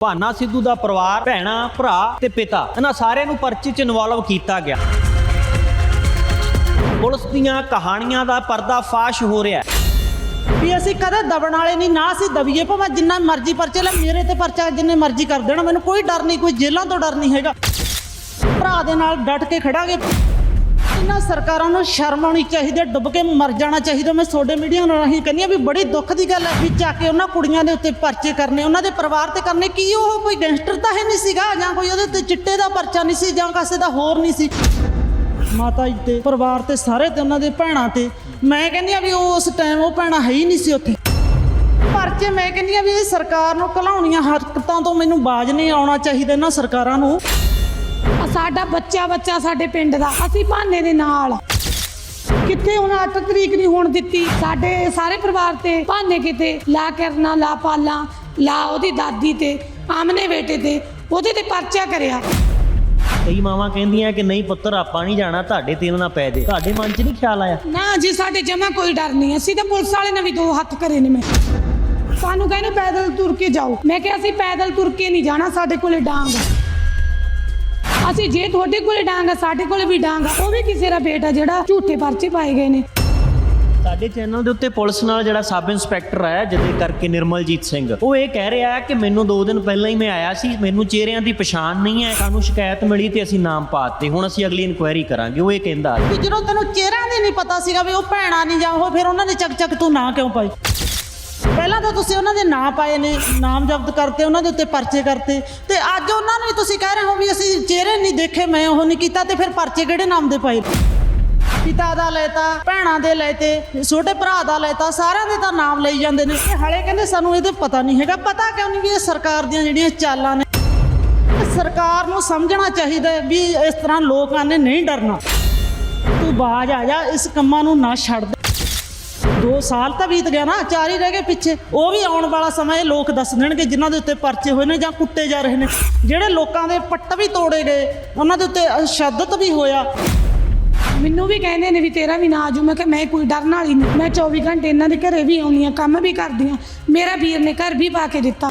ਭਾਨਾ ਸਿੱਧੂ ਦਾ ਪਰਿਵਾਰ, ਭੈਣਾ, ਭਰਾ ਤੇ ਪਿਤਾ, ਇਹਨਾਂ ਸਾਰਿਆਂ ਨੂੰ ਪਰਚੇ 'ਚ ਇਨਵੋਲਵ ਕੀਤਾ ਗਿਆ। ਪੁਲਿਸ ਦੀਆਂ ਕਹਾਣੀਆਂ ਦਾ ਪਰਦਾਫਾਸ਼ ਹੋ ਰਿਹਾ ਵੀ ਅਸੀਂ ਕਦੇ ਦਬਣ ਵਾਲੇ ਨਹੀਂ, ਨਾ ਅਸੀਂ ਦਬੀਏ, ਭਾਵੇਂ ਜਿੰਨਾ ਮਰਜ਼ੀ ਪਰਚੇ ਲੈ, ਮੇਰੇ ਤੇ ਪਰਚਾ ਜਿੰਨੇ ਮਰਜ਼ੀ ਕਰ ਦੇਣਾ, ਮੈਨੂੰ ਕੋਈ ਡਰ ਨਹੀਂ, ਕੋਈ ਜੇਲ੍ਹਾਂ ਤੋਂ ਡਰ ਨਹੀਂ ਹੈਗਾ। ਭਰਾ ਦੇ ਨਾਲ ਡਟ ਕੇ ਖੜਾਂਗੇ। ਇਹਨਾਂ ਸਰਕਾਰਾਂ ਨੂੰ ਸ਼ਰਮ ਆਉਣੀ ਚਾਹੀਦੀ ਹੈ, ਡੁੱਬ ਕੇ ਮਰ ਜਾਣਾ ਚਾਹੀਦਾ। ਮੈਂ ਤੁਹਾਡੇ ਮੀਡੀਆ ਰਾਹੀਂ ਕਹਿੰਦੀ ਹਾਂ ਵੀ ਬੜੀ ਦੁੱਖ ਦੀ ਗੱਲ ਹੈ ਵੀ ਚੱਕ ਕੇ ਉਹਨਾਂ ਕੁੜੀਆਂ ਦੇ ਉੱਤੇ ਪਰਚੇ ਕਰਨੇ, ਉਹਨਾਂ ਦੇ ਪਰਿਵਾਰ ਤੇ ਕਰਨੇ। ਕੀ ਉਹ ਕੋਈ ਗੈਂਗਸਟਰ ਤਾਂ ਹੈ ਨਹੀਂ ਸੀਗਾ ਜਾਂ ਕੋਈ ਉਹਦੇ ਤੇ ਚਿੱਟੇ ਦਾ ਪਰਚਾ ਨਹੀਂ ਸੀ ਜਾਂ ਕਿਸੇ ਦਾ ਹੋਰ ਨਹੀਂ ਸੀ? ਮਾਤਾ ਜੀ ਤੇ ਪਰਿਵਾਰ ਤੇ ਸਾਰੇ ਤੇ ਉਹਨਾਂ ਦੇ ਭੈਣਾਂ ਤੇ। ਮੈਂ ਕਹਿੰਦੀ ਆ ਵੀ ਉਹ ਉਸ ਟਾਈਮ ਉਹ ਭੈਣਾਂ ਹੈ ਹੀ ਨਹੀਂ ਸੀ ਉੱਥੇ। ਪਰਚੇ ਮੈਂ ਕਹਿੰਦੀ ਆ ਵੀ ਇਹ ਸਰਕਾਰ ਨੂੰ ਘਲਾਉਣੀਆਂ ਹਰਕਤਾਂ ਤੋਂ ਮੈਨੂੰ ਬਾਜ ਨਹੀਂ ਆਉਣਾ ਚਾਹੀਦਾ ਇਹਨਾਂ ਸਰਕਾਰਾਂ ਨੂੰ। ਆ ਸਾਡਾ ਬੱਚਾ ਬੱਚਾ ਸਾਡੇ ਪਿੰਡ ਦਾ ਅਸੀਂ ਭਾਨੇ ਦੇ ਨਾਲ। ਕਿੱਥੇ ਹੁਣ 8 ਤਰੀਕ ਨਹੀਂ ਹੋਣ ਦਿੱਤੀ? ਸਾਡੇ ਸਾਰੇ ਪਰਿਵਾਰ ਤੇ ਭਾਨੇ ਕਿਤੇ ਲਾ ਕਰਨਾ ਲਾ ਪਾਲਾ ਲਾ ਉਹਦੀ ਦਾਦੀ ਤੇ ਆਮਨੇ ਬੇਟੇ ਤੇ ਉਹਦੇ ਤੇ ਪਰਚਾ ਕਰਿਆ। ਕਈ ਮਾਵਾਂ ਕਹਿੰਦੀਆਂ ਕਿ ਨਹੀਂ ਪੁੱਤਰ ਆਪਾਂ ਨਹੀਂ ਜਾਣਾ ਤੁਹਾਡੇ ਤੇ ਇਹਨਾਂ ਨਾਲ ਪੈ ਜੇ। ਤੁਹਾਡੇ ਮਨ 'ਚ ਨਹੀਂ ਖਿਆਲ ਆਇਆ? ਨਾ ਜੀ ਸਾਡੇ ਜਮਾ ਕੋਈ ਡਰ ਨਹੀਂ। ਅਸੀਂ ਤਾਂ ਪੁਲਿਸ ਵਾਲੇ ਨੇ ਵੀ ਦੋ ਹੱਥ ਕਰੇ ਨੇ ਮੈਂ ਸਾਨੂੰ ਕਹਿੰਦੇ ਪੈਦਲ ਤੁਰ ਕੇ ਜਾਓ। ਮੈਂ ਕਿਹਾ ਅਸੀਂ ਪੈਦਲ ਤੁਰ ਕੇ ਨਹੀਂ ਜਾਣਾ ਸਾਡੇ ਕੋਲੇ ਡਾਂਗ। ਆ ਅਸੀਂ ਜੇ ਤੁਹਾਡੇ ਕੋਲੇ ਡਾਂਗ ਸਾਡੇ ਕੋਲੇ ਵੀ ਡਾਂਗ ਉਹ ਵੀ ਕਿਸੇ ਦਾ ਬੇਟਾ ਜਿਹੜਾ ਝੂਠੇ ਪਰਚੇ ਪਾਏ ਗਏ ਨੇ। ਸਾਡੇ ਚੈਨਲ ਦੇ ਉੱਤੇ ਪੁਲਿਸ ਨਾਲ ਜਿਹੜਾ ਸਬ ਇੰਸਪੈਕਟਰ ਆਇਆ ਜਿਹਦੇ ਕਰਕੇ ਨਿਰਮਲਜੀਤ ਸਿੰਘ ਉਹ ਇਹ ਕਹਿ ਰਿਹਾ ਹੈ ਕਿ ਮੈਨੂੰ 2 ਦਿਨ ਪਹਿਲਾਂ ਹੀ ਮੈਂ ਆਇਆ ਸੀ ਮੈਨੂੰ ਚਿਹਰਿਆਂ ਦੀ ਪਛਾਣ ਨਹੀਂ ਹੈ ਸਾਨੂੰ ਸ਼ਿਕਾਇਤ ਮਿਲੀ ਤੇ ਅਸੀਂ ਨਾਮ ਪਾਤੇ ਹੁਣ ਅਸੀਂ ਅਗਲੀ ਇਨਕੁਆਇਰੀ ਕਰਾਂਗੇ ਉਹ ਇਹ ਕਹਿੰਦਾ। ਵੀ ਜਦੋਂ ਤੈਨੂੰ ਚਿਹਰਿਆਂ ਦੀ ਨਹੀਂ ਪਤਾ ਸੀਗਾ ਵੀ ਉਹ ਭੈਣਾਂ ਨਹੀਂ ਜਾਂ ਉਹ ਫਿਰ ਉਹਨਾਂ ਨੇ ਚੱਕ ਚੱਕ ਤੂੰ ਨਾਂ ਕਿਉਂ ਪਾਈ? ਪਹਿਲਾਂ ਤਾਂ ਤੁਸੀਂ ਉਹਨਾਂ ਦੇ ਨਾਂ ਪਾਏ ਨੇ, ਨਾਮ ਜ਼ਬਤ ਕਰਤੇ, ਉਹਨਾਂ ਦੇ ਉੱਤੇ ਪਰਚੇ ਕਰਤੇ। ਤੇ ਅੱਜ ਉਹਨਾਂ ਨੂੰ ਵੀ ਤੁਸੀਂ ਕਹਿ ਰਹੇ ਹੋ ਵੀ ਅਸੀਂ ਚਿਹਰੇ ਨਹੀਂ ਦੇਖੇ, ਮੈਂ ਉਹ ਨਹੀਂ ਕੀਤਾ ਤੇ ਫਿਰ ਪਰਚੇ ਕਿਹੜੇ ਨਾਮ ਦੇ ਪਾਏ? ਪਿਤਾ ਦਾ ਲੈਤਾ, ਭੈਣਾਂ ਦੇ ਲੈਤੇ, ਛੋਟੇ ਭਰਾ ਦਾ ਲੈਤਾ, ਸਾਰਿਆਂ ਦੇ ਤਾਂ ਨਾਮ ਲਈ ਜਾਂਦੇ ਨੇ। ਇਹ ਹਲੇ ਕਹਿੰਦੇ ਸਾਨੂੰ ਇਹਦੇ ਪਤਾ ਨਹੀਂ ਹੈਗਾ। ਪਤਾ ਕਿਉਂ ਨਹੀਂ ਵੀ ਇਹ ਸਰਕਾਰ ਦੀਆਂ ਜਿਹੜੀਆਂ ਚਾਲਾਂ ਨੇ? ਸਰਕਾਰ ਨੂੰ ਸਮਝਣਾ ਚਾਹੀਦਾ ਵੀ ਇਸ ਤਰ੍ਹਾਂ ਲੋਕਾਂ ਨੇ, ਨਹੀਂ ਡਰਨਾ। ਤੂੰ ਬਾਜ ਆ ਜਾ, ਇਸ ਕੰਮਾਂ ਨੂੰ ਨਾ ਛੱਡ ਦੇ ਸਾਲ ਤਾਂ ਬੀਤ ਗਿਆ ਨਾ ਚਾਰ ਹੀ ਰਹਿ ਗਏ ਪਿੱਛੇ। ਉਹ ਵੀ ਆਉਣ ਵਾਲਾ ਸਮਾਂ ਇਹ ਲੋਕ ਦੱਸ ਦੇਣਗੇ ਜਿਨ੍ਹਾਂ ਦੇ ਉੱਤੇ ਪਰਚੇ ਹੋਏ ਨੇ ਜਾਂ ਕੁੱਟੇ ਜਾ ਰਹੇ ਨੇ। ਜਿਹੜੇ ਲੋਕਾਂ ਦੇ ਪੱਟ ਵੀ ਤੋੜੇ ਗਏ ਉਹਨਾਂ ਦੇ ਉੱਤੇ ਸ਼ਹਾਦਤ ਵੀ ਹੋਇਆ। ਮੈਨੂੰ ਵੀ ਕਹਿੰਦੇ ਨੇ ਵੀ ਤੇਰਾ ਵੀ ਨਾ ਆਜੂ ਮੈਂ ਕਿਹਾ ਮੈਂ ਕੋਈ ਡਰਨ ਵਾਲੀ ਨਹੀਂ। ਮੈਂ 24 ਘੰਟੇ ਇਹਨਾਂ ਦੇ ਘਰੇ ਵੀ ਆਉਣੀ ਆ ਕੰਮ ਵੀ ਕਰਦੀ ਆ ਮੇਰਾ ਵੀਰ ਨੇ ਘਰ ਵੀ ਪਾ ਕੇ ਦਿੱਤਾ।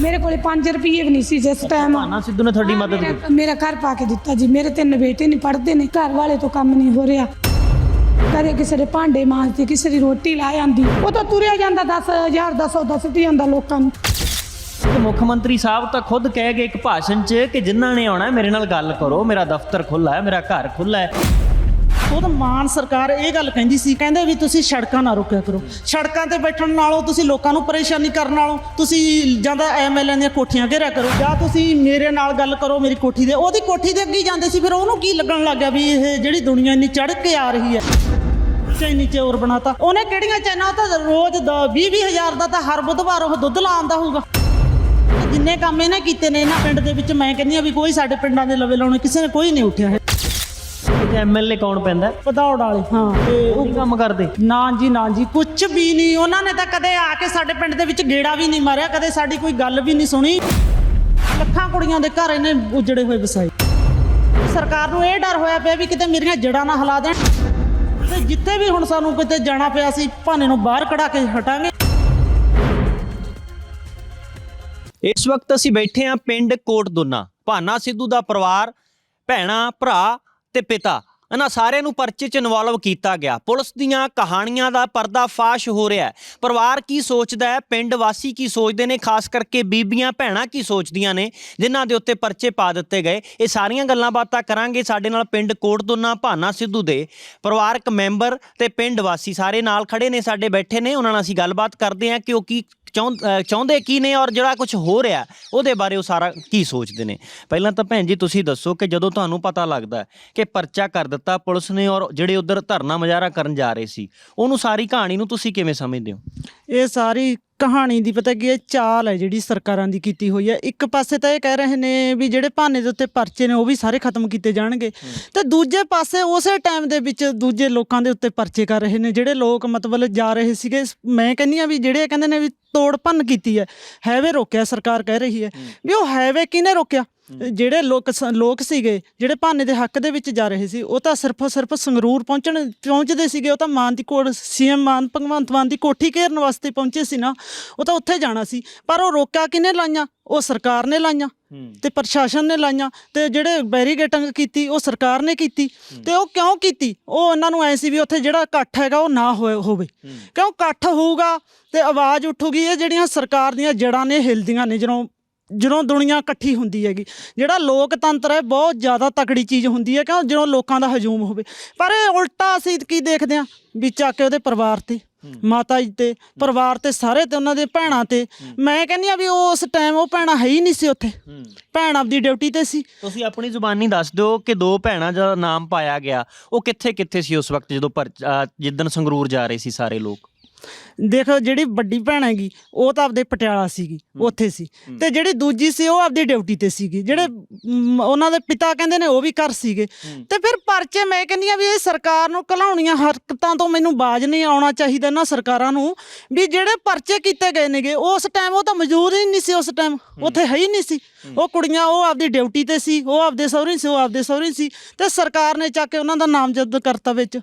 ਮੇਰੇ ਕੋਲੇ 5 ਰੁਪਏ ਵੀ ਨਹੀਂ ਸੀ ਜਿਸ ਟਾਈਮ ਭਾਨਾ ਸਿੱਧੂ ਨੇ ਤੁਹਾਡੀ ਮਦਦ ਕੀਤੀ ਮੇਰਾ ਘਰ ਪਾ ਕੇ ਦਿੱਤਾ ਜੀ। ਮੇਰੇ ਤਿੰਨ ਬੇਟੇ ਨੇ ਪੜ੍ਹਦੇ ਨੇ। ਘਰ ਵਾਲੇ ਤੋਂ ਕੰਮ ਨਹੀਂ ਹੋ ਰਿਹਾ। ਕਦੇ ਕਿਸੇ ਦੇ ਭਾਂਡੇ ਮਾਂਜਦੀ, ਕਿਸੇ ਦੀ ਰੋਟੀ ਲਾ ਜਾਂਦੀ ਉਹ ਤਾਂ ਤੁਰਿਆ ਜਾਂਦਾ 10000 ਦਾ ਸੌਦਾ ਸੁੱਟੀ ਜਾਂਦਾ ਲੋਕਾਂ ਨੂੰ। ਤੇ ਮੁੱਖ ਮੰਤਰੀ ਸਾਹਿਬ ਤਾਂ ਖੁਦ ਕਹਿ ਗਏ ਇੱਕ ਭਾਸ਼ਣ 'ਚ ਕਿ ਜਿਨ੍ਹਾਂ ਨੇ ਆਉਣਾ, ਮੇਰੇ ਨਾਲ ਗੱਲ ਕਰੋ, ਮੇਰਾ ਦਫ਼ਤਰ ਖੁੱਲ੍ਹਾ ਹੈ, ਮੇਰਾ ਘਰ ਖੁੱਲ੍ਹਾ ਹੈ। ਖੁਦ ਮਾਨ ਸਰਕਾਰ ਇਹ ਗੱਲ ਕਹਿੰਦੀ ਸੀ, ਕਹਿੰਦੇ ਵੀ ਤੁਸੀਂ ਸੜਕਾਂ ਨਾ ਰੋਕਿਆ ਕਰੋ। ਸੜਕਾਂ ਤੇ ਬੈਠਣ ਨਾਲੋਂ ਤੁਸੀਂ ਲੋਕਾਂ ਨੂੰ ਪਰੇਸ਼ਾਨੀ ਕਰਨ ਨਾਲੋਂ ਤੁਸੀਂ ਜਾਂਦਾ ਐਮਐਲਏ ਦੀਆਂ ਕੋਠੀਆਂ ਘੇਰਿਆ ਕਰੋ, ਜਾਂ ਤੁਸੀਂ ਮੇਰੇ ਨਾਲ ਗੱਲ ਕਰੋ ਮੇਰੀ ਕੋਠੀ ਦੇ, ਉਹਦੀ ਕੋਠੀ ਦੇ ਅੱਗੇ ਜਾਂਦੇ ਸੀ, ਫਿਰ ਉਹਨੂੰ ਕੀ ਲੱਗਣ ਲੱਗ ਗਿਆ ਵੀ ਇਹ ਜਿਹੜੀ ਦੁਨੀਆ ਇੰਨੀ ਚੜ੍ਹ ਕੇ ਆ ਰਹੀ ਹੈ ਚੈਨੀ ਚੋਰ ਬਣਾਤਾ। ਉਹਨੇ ਕਿਹੜੀਆਂ ਚੈਨਾਂ ਉਹ ਤਾਂ ਰੋਜ਼ 20 20 ਹਜ਼ਾਰ ਦਾ ਤਾਂ ਹਰ ਬੁੱਧਵਾਰ ਉਹ ਦੁੱਧ ਲਾਉਂਦਾ ਹੋਊਗਾ। ਜਿੰਨੇ ਕੰਮ ਇਹਨੇ ਕੀਤੇ ਨੇ, ਇਹਨਾਂ ਪਿੰਡ ਦੇ ਵਿੱਚ ਮੈਂ ਕਹਿੰਦੀ ਆ ਵੀ ਕੋਈ ਸਾਡੇ ਪਿੰਡਾਂ ਦੇ ਲਵੇ ਲਾਉਣੇ ਕਿਸੇ ਨੇ ਕੋਈ ਨਹੀਂ ਉੱਠਿਆ। ਤੇ ਐਮਐਲਏ ਕੌਣ ਪੈਂਦਾ? ਪਧੌੜ ਵਾਲੇ ਹਾਂ। ਤੇ ਉਹ ਕੰਮ ਕਰਦੇ? ਨਾ ਜੀ ਨਾ ਜੀ ਕੁਝ ਵੀ ਨਹੀਂ। ਉਹਨਾਂ ਨੇ ਤਾਂ ਕਦੇ ਆ ਕੇ ਸਾਡੇ ਪਿੰਡ ਦੇ ਵਿੱਚ ਗੇੜਾ ਵੀ ਨਹੀਂ ਮਾਰਿਆ ਕਦੇ ਸਾਡੀ ਕੋਈ ਗੱਲ ਵੀ ਨਹੀਂ ਸੁਣੀ। ਲੱਖਾਂ ਕੁੜੀਆਂ ਦੇ ਘਰ ਇਹਨੇ ਉਜੜੇ ਹੋਏ ਵਸਾਏ ਸਰਕਾਰ ਨੂੰ ਇਹ ਡਰ ਹੋਇਆ ਪਿਆ ਵੀ ਕਿਤੇ ਮੇਰੀਆਂ ਜੜਾਂ ਨਾ ਹਿਲਾ ਦੇਣ। ਤੇ ਜਿੱਥੇ ਵੀ ਹੁਣ ਸਾਨੂੰ ਕਿਤੇ ਜਾਣਾ ਪਿਆ ਸੀ ਭਾਨੇ ਨੂੰ ਬਾਹਰ ਕਢਾ ਕੇ ਹਟਾਂਗੇ। ਇਸ ਵਕਤ ਅਸੀਂ ਬੈਠੇ ਹਾਂ ਪਿੰਡ ਕੋਟ ਦੁਨਾ ਭਾਨਾ ਸਿੱਧੂ ਦਾ ਪਰਿਵਾਰ ਭੈਣਾ ਭਰਾ ਤੇ ਪਿਤਾ। ਇਹਨਾਂ ਸਾਰਿਆਂ ਨੂੰ ਪਰਚੇ 'ਚ ਇਨਵੋਲਵ ਕੀਤਾ ਗਿਆ। ਪੁਲਿਸ ਦੀਆਂ ਕਹਾਣੀਆਂ ਦਾ ਪਰਦਾਫਾਸ਼ ਹੋ ਰਿਹਾ ਹੈ। ਪਰਿਵਾਰ ਕੀ ਸੋਚਦਾ ਹੈ? ਪਿੰਡ ਵਾਸੀ ਕੀ ਸੋਚਦੇ ਨੇ? ਖਾਸ ਕਰਕੇ ਬੀਬੀਆਂ, ਭੈਣਾਂ ਕੀ ਸੋਚਦੀਆਂ ਨੇ? ਜਿਨ੍ਹਾਂ ਦੇ ਉੱਤੇ ਪਰਚੇ ਪਾ ਦਿੱਤੇ ਗਏ। ਇਹ ਸਾਰੀਆਂ ਗੱਲਾਂ ਬਾਤਾਂ ਕਰਾਂਗੇ। ਸਾਡੇ ਨਾਲ ਪਿੰਡ ਕੋਟ ਦੁਨਾ ਭਾਨਾ ਸਿੱਧੂ ਦੇ ਪਰਿਵਾਰਕ ਮੈਂਬਰ ਤੇ ਪਿੰਡ ਵਾਸੀ ਸਾਰੇ ਨਾਲ ਖੜੇ ਨੇ, ਸਾਡੇ ਬੈਠੇ ਨੇ। ਉਹਨਾਂ ਨਾਲ ਅਸੀਂ ਗੱਲਬਾਤ ਕਰਦੇ ਹਾਂ ਕਿ ਉਹ ਕੀ ਚਾਹੁੰਦੇ ਕੀ ਨੇ ਔਰ ਜਿਹੜਾ ਕੁਝ ਹੋ ਰਿਹਾ, ਉਹਦੇ ਬਾਰੇ ਉਹ ਸਾਰਾ ਕੀ ਸੋਚਦੇ ਨੇ? ਪਹਿਲਾਂ ਤਾਂ ਭੈਣ ਜੀ ਤੁਸੀਂ ਦੱਸੋ ਕਿ ਜਦੋਂ ਤੁਹਾਨੂੰ ਪਤਾ ਲੱਗਦਾ ਕਿ ਪਰਚਾ ਕਰ ਦਿੱਤਾ ਪੁਲਿਸ ਨੇ ਔਰ ਜਿਹੜੇ ਉਧਰ ਧਰਨਾ ਮੁਜ਼ਾਹਰਾ ਕਰਨ ਜਾ ਰਹੇ ਸੀ, ਉਹਨੂੰ ਸਾਰੀ ਕਹਾਣੀ ਨੂੰ ਤੁਸੀਂ ਕਿਵੇਂ ਸਮਝਦੇ ਹੋ? ਇਹ ਸਾਰੀ ਕਹਾਣੀ ਦੀ ਪਤਾ ਕੀ ਹੈ? ਚਾਲ ਹੈ ਜਿਹੜੀ ਸਰਕਾਰਾਂ ਦੀ ਕੀਤੀ ਹੋਈ ਹੈ। ਇੱਕ ਪਾਸੇ ਤਾਂ ਇਹ ਕਹਿ ਰਹੇ ਨੇ ਵੀ ਜਿਹੜੇ ਭਾਨੇ ਦੇ ਉੱਤੇ ਪਰਚੇ ਨੇ ਉਹ ਵੀ ਸਾਰੇ ਖਤਮ ਕੀਤੇ ਜਾਣਗੇ। ਤੇ ਦੂਜੇ ਪਾਸੇ ਉਸੇ ਟਾਈਮ ਦੇ ਵਿੱਚ ਦੂਜੇ ਲੋਕਾਂ ਦੇ ਉੱਤੇ ਪਰਚੇ ਕਰ ਰਹੇ ਨੇ ਜਿਹੜੇ ਲੋਕ ਮਤਲਬ ਜਾ ਰਹੇ ਸੀਗੇ। ਮੈਂ ਕਹਿੰਦੀ ਆ ਵੀ ਜਿਹੜੇ ਕਹਿੰਦੇ ਨੇ ਵੀ ਤੋੜ ਭੰਨ ਕੀਤੀ ਹੈ ਹਾਈਵੇ ਰੋਕਿਆ ਸਰਕਾਰ ਕਹਿ ਰਹੀ ਹੈ। ਵੀ ਉਹ ਹਾਈਵੇ ਕਿਹਨੇ ਰੋਕਿਆ? ਜਿਹੜੇ ਲੋਕ ਲੋਕ ਸੀਗੇ ਜਿਹੜੇ ਭਾਨੇ ਦੇ ਹੱਕ ਦੇ ਵਿੱਚ ਜਾ ਰਹੇ ਸੀ ਉਹ ਤਾਂ ਸਿਰਫ ਸਿਰਫ ਸੰਗਰੂਰ ਪਹੁੰਚਣ ਪਹੁੰਚਦੇ ਸੀਗੇ ਉਹ ਤਾਂ ਮਾਨ ਦੀ ਕੋਲ ਸੀਐਮ ਮਾਨ ਭਗਵੰਤ ਮਾਨ ਦੀ ਕੋਠੀ ਘੇਰਨ ਵਾਸਤੇ ਪਹੁੰਚੇ ਸੀ ਨਾ ਉਹ ਤਾਂ ਉੱਥੇ ਜਾਣਾ ਸੀ। ਪਰ ਉਹ ਰੋਕਾ ਕਿਹਨੇ ਲਾਈਆਂ? ਉਹ ਸਰਕਾਰ ਨੇ ਲਾਈਆਂ ਤੇ ਪ੍ਰਸ਼ਾਸਨ ਨੇ ਲਾਈਆਂ ਤੇ ਜਿਹੜੇ ਬੈਰੀਗੇਟਿੰਗ ਕੀਤੀ ਉਹ ਸਰਕਾਰ ਨੇ ਕੀਤੀ। ਤੇ ਉਹ ਕਿਉਂ ਕੀਤੀ? ਉਹ ਉਹਨਾਂ ਨੂੰ ਐ ਸੀ ਵੀ ਉੱਥੇ ਜਿਹੜਾ ਇਕੱਠ ਹੈਗਾ ਉਹ ਨਾ ਹੋਵੇ। ਕਿਉਂ ਇਕੱਠ ਹੋਊਗਾ? ਤੇ ਆਵਾਜ਼ ਉੱਠੂਗੀ ਇਹ ਜਿਹੜੀਆਂ ਸਰਕਾਰ ਦੀਆਂ ਜੜਾਂ ਨੇ ਹਿਲਦੀਆਂ ਨੇ ਜਦੋਂ ਜਦੋਂ ਦੁਨੀਆ ਇਕੱਠੀ ਹੁੰਦੀ ਹੈਗੀ ਜਿਹੜਾ ਲੋਕਤੰਤਰ ਹੈ ਬਹੁਤ ਜ਼ਿਆਦਾ ਤਕੜੀ ਚੀਜ਼ ਹੁੰਦੀ ਹੈ ਕਿਉਂ? ਜਦੋਂ ਲੋਕਾਂ ਦਾ ਹਜੂਮ ਹੋਵੇ। ਪਰ ਇਹ ਉਲਟਾ ਅਸੀਂ ਕੀ ਦੇਖਦੇ ਹਾਂ? ਵੀ ਚੱਕ ਕੇ ਉਹਦੇ ਪਰਿਵਾਰ ਤੇ ਮਾਤਾ ਜੀ ਤੇ ਪਰਿਵਾਰ ਤੇ ਸਾਰੇ ਤੇ ਉਹਨਾਂ ਦੇ ਭੈਣਾਂ ਤੇ। ਮੈਂ ਕਹਿੰਦੀ ਆ ਵੀ ਉਸ ਟਾਈਮ ਉਹ ਭੈਣਾਂ ਹੈ ਹੀ ਨਹੀਂ ਸੀ ਉੱਥੇ। ਭੈਣ ਆਪਦੀ ਡਿਊਟੀ ਤੇ ਸੀ। ਤੁਸੀਂ ਆਪਣੀ ਜ਼ੁਬਾਨੀ ਦੱਸ ਦਿਓ ਕਿ ਦੋ ਭੈਣਾਂ ਦਾ ਨਾਮ ਪਾਇਆ ਗਿਆ। ਉਹ ਕਿੱਥੇ ਕਿੱਥੇ ਸੀ ਉਸ ਵਕਤ ਜਦੋਂ ਜਿੱਦਣ ਸੰਗਰੂਰ ਜਾ ਰਹੇ ਸੀ ਸਾਰੇ ਲੋਕ? ਦੇਖੋ ਜਿਹੜੀ ਵੱਡੀ ਭੈਣ ਹੈਗੀ ਉਹ ਤਾਂ ਆਪਦੇ ਪਟਿਆਲਾ ਸੀਗੀ ਉੱਥੇ ਸੀ। ਤੇ ਜਿਹੜੀ ਦੂਜੀ ਸੀ ਉਹ ਆਪਦੀ ਡਿਊਟੀ ਤੇ ਸੀਗੀ। ਜਿਹੜੇ ਮ, ਉਹਨਾਂ ਦੇ ਪਿਤਾ ਕਹਿੰਦੇ ਨੇ ਉਹ ਵੀ ਘਰ ਸੀਗੇ। ਤੇ ਫਿਰ ਪਰਚੇ ਮੈਂ ਕਹਿੰਦੀ ਆ ਵੀ ਇਹ ਸਰਕਾਰ ਨੂੰ ਘਲਾਉਣੀਆਂ ਹਰਕਤਾਂ ਤੋਂ ਮੈਨੂੰ ਬਾਜ ਨਹੀਂ ਆਉਣਾ ਚਾਹੀਦਾ ਇਹਨਾਂ ਸਰਕਾਰਾਂ ਨੂੰ ਵੀ ਜਿਹੜੇ ਪਰਚੇ ਕੀਤੇ ਗਏ ਨੇਗੇ ਉਸ ਟਾਈਮ ਉਹ ਤਾਂ ਮੌਜੂਦ ਹੀ ਨਹੀਂ ਸੀ ਉਸ ਟਾਈਮ ਉੱਥੇ ਹੈ ਹੀ ਨਹੀਂ ਸੀ। ਉਹ ਕੁੜੀਆਂ ਉਹ ਆਪਦੀ ਡਿਊਟੀ ਤੇ ਸੀ ਉਹ ਆਪਦੇ ਸਹੁਰੇ ਸੀ ਉਹ ਆਪਦੇ ਸਹੁਰੇ ਸੀ। ਤੇ ਸਰਕਾਰ ਨੇ ਚੱਕ ਕੇ ਉਹਨਾਂ ਦਾ ਨਾਮਜ਼ਦ ਕਰਤਾ ਵਿੱਚ